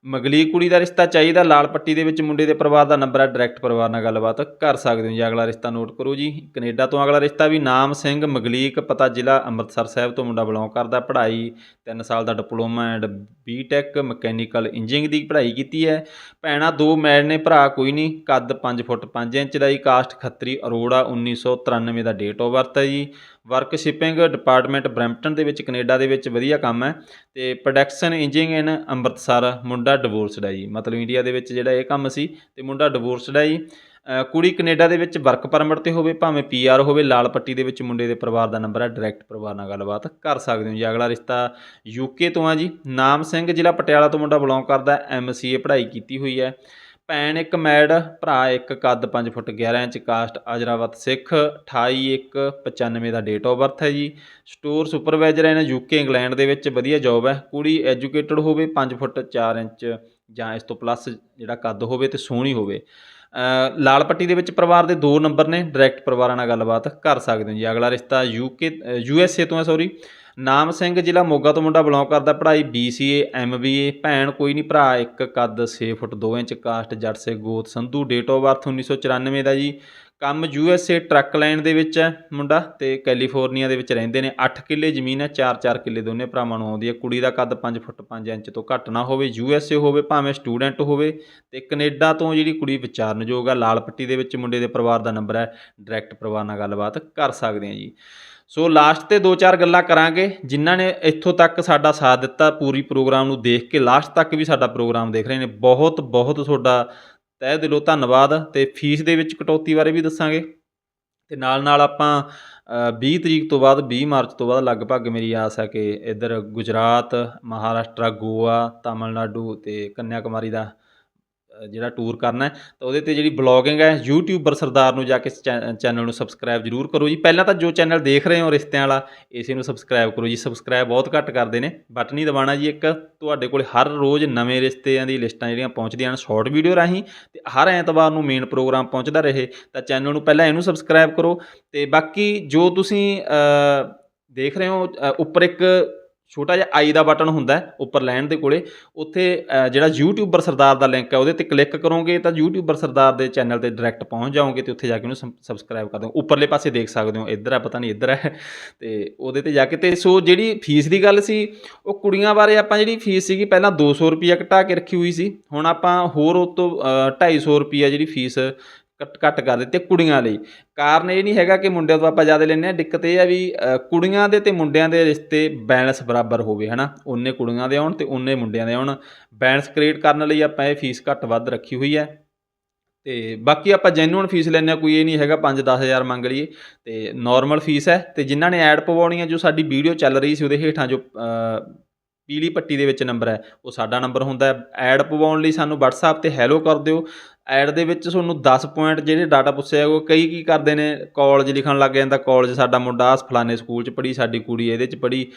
ਮਗਲੀ ਕੁੜੀ ਦਾ ਰਿਸ਼ਤਾ ਚਾਹੀਦਾ, ਲਾਲ ਪੱਟੀ ਦੇ ਵਿੱਚ ਮੁੰਡੇ ਦੇ ਪਰਿਵਾਰ ਦਾ ਨੰਬਰ ਹੈ ਡਾਇਰੈਕਟ ਪਰਿਵਾਰ ਨਾਲ ਗੱਲਬਾਤ ਕਰ ਸਕਦੇ ਹੋ ਜੀ। ਅਗਲਾ ਰਿਸ਼ਤਾ ਨੋਟ ਕਰੋ ਜੀ। ਕੈਨੇਡਾ ਤੋਂ ਅਗਲਾ ਰਿਸ਼ਤਾ ਵੀ ਨਾਮ ਸਿੰਘ ਮਗਲੀਕ, ਪਤਾ ਜ਼ਿਲ੍ਹਾ ਅੰਮ੍ਰਿਤਸਰ ਸਾਹਿਬ ਤੋਂ ਮੁੰਡਾ ਬਿਲੋਂਗ ਕਰਦਾ। ਪੜ੍ਹਾਈ 3 ਸਾਲ ਦਾ diploma and B Tech mechanical engineering ਦੀ ਪੜ੍ਹਾਈ ਕੀਤੀ ਹੈ। ਭੈਣਾਂ ਦੋ ਮੈਡ ਨੇ, ਭਰਾ ਕੋਈ ਨਹੀਂ। ਕੱਦ 5 ਫੁੱਟ 5 ਇੰਚ ਦਾ ਜੀ। ਕਾਸਟ ਖੱਤਰੀ ਅਰੋੜਾ 1993 ਦਾ ਡੇਟ ਆਫ ਬਰਥ ਹੈ ਜੀ। ਵਰਕ ਸ਼ਿਪਿੰਗ ਡਿਪਾਰਟਮੈਂਟ ਬਰੈਂਪਟਨ ਦੇ ਵਿੱਚ, ਕੈਨੇਡਾ ਦੇ ਵਿੱਚ ਵਧੀਆ ਕੰਮ ਹੈ ਤੇ ਪ੍ਰੋਡਕਸ਼ਨ ਇੰਜੀਨੀਅਰਿੰਗ ਅੰਮ੍ਰਿਤਸਰ, ਮੁੰਡਾ ਡਿਵੋਰਸਡ ਹੈ ਜੀ ਮਤਲਬ ਇੰਡੀਆ ਦੇ ਵਿੱਚ ਜਿਹੜਾ ਇਹ ਕੰਮ ਸੀ ਤੇ ਮੁੰਡਾ ਡਿਵੋਰਸਡ ਹੈ ਜੀ ਕੁੜੀ ਕੈਨੇਡਾ ਦੇ ਵਿੱਚ ਵਰਕ ਪਰਮਿਟ ਤੇ ਹੋਵੇ, ਭਾਵੇਂ ਪੀਆਰ ਹੋਵੇ, ਲਾਲ ਪੱਟੀ ਦੇ ਵਿੱਚ ਮੁੰਡੇ ਦੇ ਪਰਿਵਾਰ ਦਾ ਨੰਬਰ ਹੈ, ਡਾਇਰੈਕਟ ਪਰਿਵਾਰ ਨਾਲ ਗੱਲਬਾਤ ਕਰ ਸਕਦੇ ਹੋ ਜੀ। ਅਗਲਾ ਰਿਸ਼ਤਾ ਯੂਕੇ ਤੋਂ ਆ ਜੀ। ਨਾਮ ਸਿੰਘ ਜ਼ਿਲ੍ਹਾ ਪਟਿਆਲਾ ਤੋਂ ਮੁੰਡਾ ਬਿਲੋਂਗ ਕਰਦਾ ਐਮਸੀਏ ਪੜ੍ਹਾਈ ਕੀਤੀ ਹੋਈ ਹੈ। ਭੈਣ ਇੱਕ ਮੈਡ ਭਰਾ ਇੱਕ ਕੱਦ 5 ਫੁੱਟ 11 ਇੰਚ, ਕਾਸਟ ਅਜਰਾਵਤ ਸਿੱਖ 28 ਇੱਕ 95 ਦਾ ਡੇਟ ਆਫ ਬਰਥ ਹੈ ਜੀ। ਸਟੋਰ ਸੁਪਰਵਾਈਜ਼ਰ ਹੈ ਨਾ ਯੂਕੇ ਇੰਗਲੈਂਡ ਦੇ ਵਿੱਚ ਵਧੀਆ ਜੌਬ ਹੈ। ਕੁੜੀ ਐਜੂਕੇਟਡ ਹੋਵੇ 5 ਫੁੱਟ 4 ਇੰਚ ਜਾਂ ਇਸ ਤੋਂ ਪਲੱਸ ਜਿਹੜਾ ਕੱਦ ਹੋਵੇ ਤੇ ਸੋਹਣੀ ਹੋਵੇ। ਲਾਲ ਪੱਟੀ ਦੇ ਵਿੱਚ ਪਰਿਵਾਰ ਦੇ ਦੋ ਨੰਬਰ ਨੇ ਡਾਇਰੈਕਟ ਪਰਿਵਾਰਾਂ ਨਾਲ ਗੱਲਬਾਤ ਕਰ ਸਕਦੇ ਹੋ ਜੀ। ਅਗਲਾ ਰਿਸ਼ਤਾ ਯੂਕੇ ਯੂ ਐਸ ਏ ਤੋਂ ਹੈ ਸੌਰੀ ਨਾਮ ਸਿੰਘ ਜ਼ਿਲ੍ਹਾ ਮੋਗਾ ਤੋਂ ਮੁੰਡਾ ਬਿਲੋਂਗ ਕਰਦਾ, ਪੜ੍ਹਾਈ BCA MBA ਭੈਣ ਕੋਈ ਨਹੀਂ, ਭਰਾ ਇੱਕ, ਕੱਦ 6 ਫੁੱਟ 2 ਇੰਚ, ਕਾਸਟ ਜੱਟ ਸੇ ਗੋਤ ਸੰਧੂ ਡੇਟ ਆਫ ਬਰਥ 1994 ਦਾ ਜੀ। ਕੰਮ U S A truck line ਦੇ ਵਿੱਚ ਹੈ ਮੁੰਡਾ ਤੇ ਕੈਲੀਫੋਰਨੀਆ ਦੇ ਵਿੱਚ ਰਹਿੰਦੇ ਨੇ। 8 ਕਿੱਲੇ ਜ਼ਮੀਨ ਹੈ 4-4 ਕਿੱਲੇ ਦੋਨੇ ਭਰਾਵਾਂ ਨੂੰ ਆਉਂਦੀ ਹੈ। ਕੁੜੀ ਦਾ ਕੱਦ 5 ਫੁੱਟ 5 ਇੰਚ ਤੋਂ ਘੱਟ ਨਾ ਹੋਵੇ, ਯੂ ਐੱਸ ਏ ਹੋਵੇ, ਭਾਵੇਂ ਸਟੂਡੈਂਟ ਹੋਵੇ ਤੇ ਕੈਨੇਡਾ ਤੋਂ ਜਿਹੜੀ ਕੁੜੀ ਵਿਚਾਰਨਯੋਗ ਆ, ਲਾਲ ਪੱਟੀ ਦੇ ਵਿੱਚ ਮੁੰਡੇ ਦੇ ਪਰਿਵਾਰ ਦਾ ਨੰਬਰ ਹੈ, ਡਾਇਰੈਕਟ ਪਰਿਵਾਰ ਨਾਲ ਗੱਲਬਾਤ ਕਰ ਸਕਦੇ ਆ ਜੀ। ਸੋ ਲਾਸਟ ਤੇ ਦੋ ਚਾਰ ਗੱਲਾਂ ਕਰਾਂਗੇ, ਜਿਨ੍ਹਾਂ ਨੇ ਇੱਥੋਂ ਤੱਕ ਸਾਡਾ ਸਾਥ ਦਿੱਤਾ ਪੂਰੀ ਪ੍ਰੋਗਰਾਮ ਨੂੰ ਦੇਖ ਕੇ। ਲਾਸਟ ਤੱਕ ਵੀ ਸਾਡਾ ਪ੍ਰੋਗਰਾਮ ਦੇਖ ਰਹੇ ਨੇ। ਬਹੁਤ ਬਹੁਤ ਤੁਹਾਡਾ ਤਹਿ ਦਿਲੋਂ ਧੰਨਵਾਦ ਤੇ ਫੀਸ ਦੇ ਵਿੱਚ ਕਟੌਤੀ ਬਾਰੇ ਵੀ ਦੱਸਾਂਗੇ। ਤੇ ਨਾਲ ਨਾਲ ਆਪਾਂ ਅ, 20 ਤਰੀਕ ਤੋਂ ਬਾਅਦ 20 ਮਾਰਚ ਤੋਂ ਬਾਅਦ ਲਗਭਗ ਮੇਰੀ ਆਸ ਹੈ ਕਿ ਇੱਧਰ ਗੁਜਰਾਤ ਮਹਾਰਾਸ਼ਟਰ ਗੋਆ ਤਾਮਿਲਨਾਡੂ ਤੇ ਕੰਨਿਆ ਕੁਮਾਰੀ ਦਾ ਜਿਹੜਾ ਟੂਰ ਕਰਨਾ ਹੈ, ਤਾਂ ਉਹਦੇ ਤੇ ਜਿਹੜੀ ਬਲੌਗਿੰਗ ਹੈ ਯੂਟਿਊਬਰ ਸਰਦਾਰ ਨੂੰ ਜਾ ਕੇ ਚੈਨਲ ਨੂੰ ਸਬਸਕ੍ਰਾਈਬ ਜਰੂਰ ਕਰੋ ਜੀ। ਪਹਿਲਾਂ ਤਾਂ ਜੋ ਚੈਨਲ ਦੇਖ ਰਹੇ ਹੋ ਰਿਸ਼ਤਿਆਂ ਵਾਲਾ, ਇਸੇ ਨੂੰ ਸਬਸਕ੍ਰਾਈਬ ਕਰੋ ਜੀ। ਸਬਸਕ੍ਰਾਈਬ ਬਹੁਤ ਘੱਟ ਕਰਦੇ ਨੇ। ਬਟਨ ਹੀ ਦਬਾਉਣਾ ਜੀ ਇੱਕ। ਤੁਹਾਡੇ ਕੋਲ ਹਰ ਰੋਜ਼ ਨਵੇਂ ਰਿਸ਼ਤਿਆਂ ਦੀ ਲਿਸਟਾਂ ਜਿਹੜੀਆਂ ਪਹੁੰਚਦੀਆਂ ਹਨ ਸ਼ਾਰਟ ਵੀਡੀਓ ਰਾਹੀਂ, ਤੇ ਹਰ ਐਤਵਾਰ ਨੂੰ ਮੇਨ ਪ੍ਰੋਗਰਾਮ ਪਹੁੰਚਦਾ ਰਹੇ, ਤਾਂ ਚੈਨਲ ਨੂੰ ਪਹਿਲਾਂ ਇਹਨੂੰ ਸਬਸਕ੍ਰਾਈਬ ਕਰੋ। ਤੇ ਬਾਕੀ ਜੋ ਤੁਸੀਂ ਦੇਖ ਰਹੇ ਹੋ ਉੱਪਰ ਇੱਕ ਛੋਟਾ ਜਿਹਾ ਆਈ ਦਾ ਬਟਨ ਹੁੰਦਾ ਉੱਪਰ ਲੈਣ ਦੇ ਕੋਲੇ ਉੱਥੇ ਜਿਹੜਾ ਯੂਟਿਊਬਰ ਸਰਦਾਰ ਦਾ ਲਿੰਕ ਹੈ ਉਹਦੇ ਤੇ ਕਲਿੱਕ ਕਰੋਗੇ ਤਾਂ ਯੂਟਿਊਬਰ ਸਰਦਾਰ ਦੇ ਚੈਨਲ ਤੇ ਡਾਇਰੈਕਟ ਪਹੁੰਚ ਜਾਓਗੇ ਤੇ ਉੱਥੇ ਜਾ ਕੇ ਉਹਨੂੰ ਸਬਸਕ੍ਰਾਈਬ ਕਰ ਦਿਓ। ਉੱਪਰਲੇ ਪਾਸੇ ਦੇਖ ਸਕਦੇ ਹੋ ਇੱਧਰ ਹੈ ਪਤਾ ਨਹੀਂ ਇੱਧਰ ਹੈ। ਤੇ ਉਹਦੇ ਤੇ ਜਾ ਕੇ ਤੇ ਸੋ ਜਿਹੜੀ ਫੀਸ ਦੀ ਗੱਲ ਸੀ ਉਹ ਕੁੜੀਆਂ ਬਾਰੇ ਆਪਾਂ ਜਿਹੜੀ ਫੀਸ ਸੀਗੀ ਪਹਿਲਾਂ 200 ਰੁਪਿਆ ਘਟਾ ਕੇ ਰੱਖੀ ਹੋਈ ਸੀ। ਹੁਣ ਆਪਾਂ ਹੋਰ ਉਹ ਤੋਂ ਅ, 250 ਰੁਪਿਆ ਜਿਹੜੀ ਫੀਸ ਘੱਟ ਘੱਟ ਕਰ ਦਿੱਤੇ ਕੁੜੀਆਂ ਲਈ। ਕਾਰਨ ਇਹ ਨਹੀਂ ਹੈਗਾ ਕਿ ਮੁੰਡਿਆਂ ਤੋਂ ਆਪਾਂ ਜ਼ਿਆਦਾ ਲੈਂਦੇ ਆ ਦਿੱਕਤ ਇਹ ਆ ਵੀ ਕੁੜੀਆਂ ਦੇ ਤੇ ਮੁੰਡਿਆਂ ਦੇ ਰਿਸ਼ਤੇ ਬੈਲੈਂਸ ਬਰਾਬਰ ਹੋਵੇ, ਹਨਾ? ਉਹਨੇ ਕੁੜੀਆਂ ਦੇ ਆਉਣ ਤੇ ਉਹਨੇ ਮੁੰਡਿਆਂ ਦੇ ਆਉਣ। ਬੈਲੈਂਸ ਕ੍ਰੀਏਟ ਕਰਨ ਲਈ ਆਪਾਂ ਇਹ ਫੀਸ ਘੱਟ ਵੱਧ ਰੱਖੀ ਹੋਈ ਹੈ। ਤੇ ਬਾਕੀ ਆਪਾਂ ਜੈਨੂਅਨ ਫੀਸ ਲੈਂਦੇ ਹਾਂ, ਕੋਈ ਇਹ ਨਹੀਂ ਹੈਗਾ 5 ਹਜ਼ਾਰ ਮੰਗ ਲਈਏ। ਤੇ ਨਾਰਮਲ ਫੀਸ ਹੈ। ਤੇ ਜਿਨ੍ਹਾਂ ਨੇ ਐਡ ਪਵਾਉਣੀ ਹੈ ਜੋ ਸਾਡੀ ਵੀਡੀਓ ਚੱਲ ਰਹੀ ਸੀ, ਉਹਦੇ ਹੇਠਾਂ ਜੋ ਪੀਲੀ ਪੱਟੀ ਦੇ ਵਿੱਚ ਨੰਬਰ ਹੈ, ਉਹ ਸਾਡਾ ਨੰਬਰ ਹੁੰਦਾ ਹੈ। ਐਡ ਪਵਾਉਣ ਲਈ ਸਾਨੂੰ WhatsApp ਤੇ ਹੈਲੋ ਕਰ ਦਿਓ। ਐਡ ਦੇ ਵਿੱਚ ਤੁਹਾਨੂੰ 10 ਪੁਆਇੰਟ ਜਿਹੜੇ ਡਾਟਾ ਪੁੱਛਿਆ ਉਹ ਕਈ ਕੀ ਕਰਦੇ ਨੇ ਕਾਲਜ ਲਿਖਣ ਲੱਗ ਜਾਂਦਾ ਕਾਲਜ ਸਾਡਾ ਮੁੰਡਾ ਆਹ ਫਲਾਣੇ ਸਕੂਲ 'ਚ ਪੜ੍ਹੀ, ਸਾਡੀ ਕੁੜੀ ਇਹਦੇ 'ਚ ਪੜ੍ਹੀ।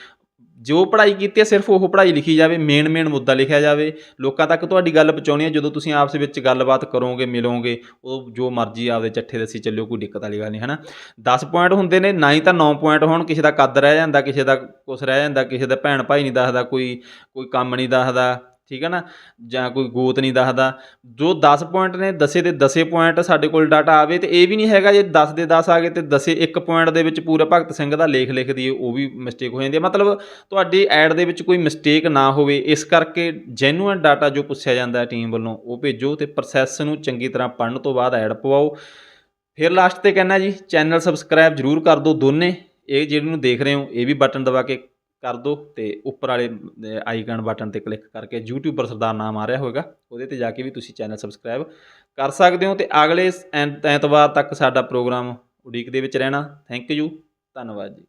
ਜੋ ਪੜ੍ਹਾਈ ਕੀਤੀ ਹੈ ਸਿਰਫ ਉਹ ਪੜ੍ਹਾਈ ਲਿਖੀ ਜਾਵੇ ਮੇਨ ਮੇਨ ਮੁੱਦਾ ਲਿਖਿਆ ਜਾਵੇ। ਲੋਕਾਂ ਤੱਕ ਤੁਹਾਡੀ ਗੱਲ ਪਹੁੰਚਾਉਣੀ ਹੈ ਜਦੋਂ ਤੁਸੀਂ ਆਪਸ ਵਿੱਚ ਗੱਲਬਾਤ ਕਰੋਗੇ, ਮਿਲੋਗੇ, ਉਹ ਜੋ ਮਰਜ਼ੀ ਆਪਦੇ ਚੱਠੇ ਦੱਸੀ ਚੱਲਿਓ, ਕੋਈ ਦਿੱਕਤ ਵਾਲੀ ਗੱਲ ਨਹੀਂ, ਹਨਾ? 10 ਪੁਆਇੰਟ ਹੁੰਦੇ ਨੇ, ਨਾ ਹੀ ਤਾਂ 9 ਪੁਆਇੰਟ ਹੋਣ, ਕਿਸੇ ਦਾ ਕੱਦ ਰਹਿ ਜਾਂਦਾ, ਕਿਸੇ ਦਾ ਕੁਛ ਰਹਿ ਜਾਂਦਾ, ਕਿਸੇ ਦਾ ਭੈਣ ਭਾਈ ਨਹੀਂ ਦੱਸਦਾ, ਕੋਈ ਕੋਈ ਕੰਮ ਨਹੀਂ ਦੱਸਦਾ। ਠੀਕ ਹੈ ਨਾ? ਜਾਂ ਕੋਈ ਗੋਤ ਨਹੀਂ ਦੱਸਦਾ। ਜੋ 10 ਪੁਆਇੰਟ ਨੇ, ਦਸੇ ਦੇ ਦਸੇ ਪੁਆਇੰਟ ਸਾਡੇ ਕੋਲ ਡਾਟਾ ਆਵੇ ਤੇ ਇਹ ਵੀ ਨਹੀਂ ਹੈਗਾ ਜੇ 10 ਦੇ 10 ਆ ਗਏ ਤੇ ਦਸੇ ਇੱਕ ਪੁਆਇੰਟ ਦੇ ਵਿੱਚ ਪੂਰਾ ਭਗਤ ਸਿੰਘ ਦਾ ਲੇਖ ਲਿਖ ਦਈਏ, ਉਹ ਵੀ ਮਿਸਟੇਕ ਹੋ ਜਾਂਦੀ ਹੈ ਮਤਲਬ ਤੁਹਾਡੀ ਐਡ ਦੇ ਵਿੱਚ ਕੋਈ ਮਿਸਟੇਕ ਨਾ ਹੋਵੇ, ਇਸ ਕਰਕੇ ਜੈਨੂਅਨ ਡਾਟਾ ਜੋ ਪੁੱਛਿਆ ਜਾਂਦਾ ਹੈ ਟੀਮ ਵੱਲੋਂ, ਉਹ ਭੇਜੋ ਤੇ ਪ੍ਰੋਸੈਸ ਨੂੰ ਚੰਗੀ ਤਰ੍ਹਾਂ ਪੜਨ ਤੋਂ ਬਾਅਦ ਐਡ ਪਵਾਓ। ਫਿਰ ਲਾਸਟ ਤੇ ਕਹਿਣਾ ਜੀ ਚੈਨਲ ਸਬਸਕ੍ਰਾਈਬ ਜਰੂਰ ਕਰ ਦਿਓ ਦੋਨੇ। ਇਹ ਜਿਹੜੇ ਨੂੰ ਦੇਖ ਰਹੇ ਹੋ, ਇਹ ਵੀ ਬਟਨ ਦਬਾ ਕੇ ਕਰ ਦਿਓ ਤੇ ਉੱਪਰ ਵਾਲੇ ਆਈਕਨ ਬਟਨ ਤੇ ਕਲਿੱਕ ਕਰਕੇ ਯੂਟਿਊਬਰ ਸਰਦਾਰ ਨਾਮ ਆ ਰਿਹਾ ਹੋਵੇਗਾ, ਉਹਦੇ ਤੇ ਜਾ ਕੇ ਵੀ ਤੁਸੀਂ ਚੈਨਲ ਸਬਸਕ੍ਰਾਈਬ ਕਰ ਸਕਦੇ ਹੋ ਤੇ ਅਗਲੇ ਐਂ- ਐਤਵਾਰ ਤੱਕ ਸਾਡਾ ਪ੍ਰੋਗਰਾਮ ਉਡੀਕ ਦੇ ਵਿੱਚ ਰਹਿਣਾ। ਥੈਂਕ ਯੂ ਧੰਨਵਾਦ ਜੀ।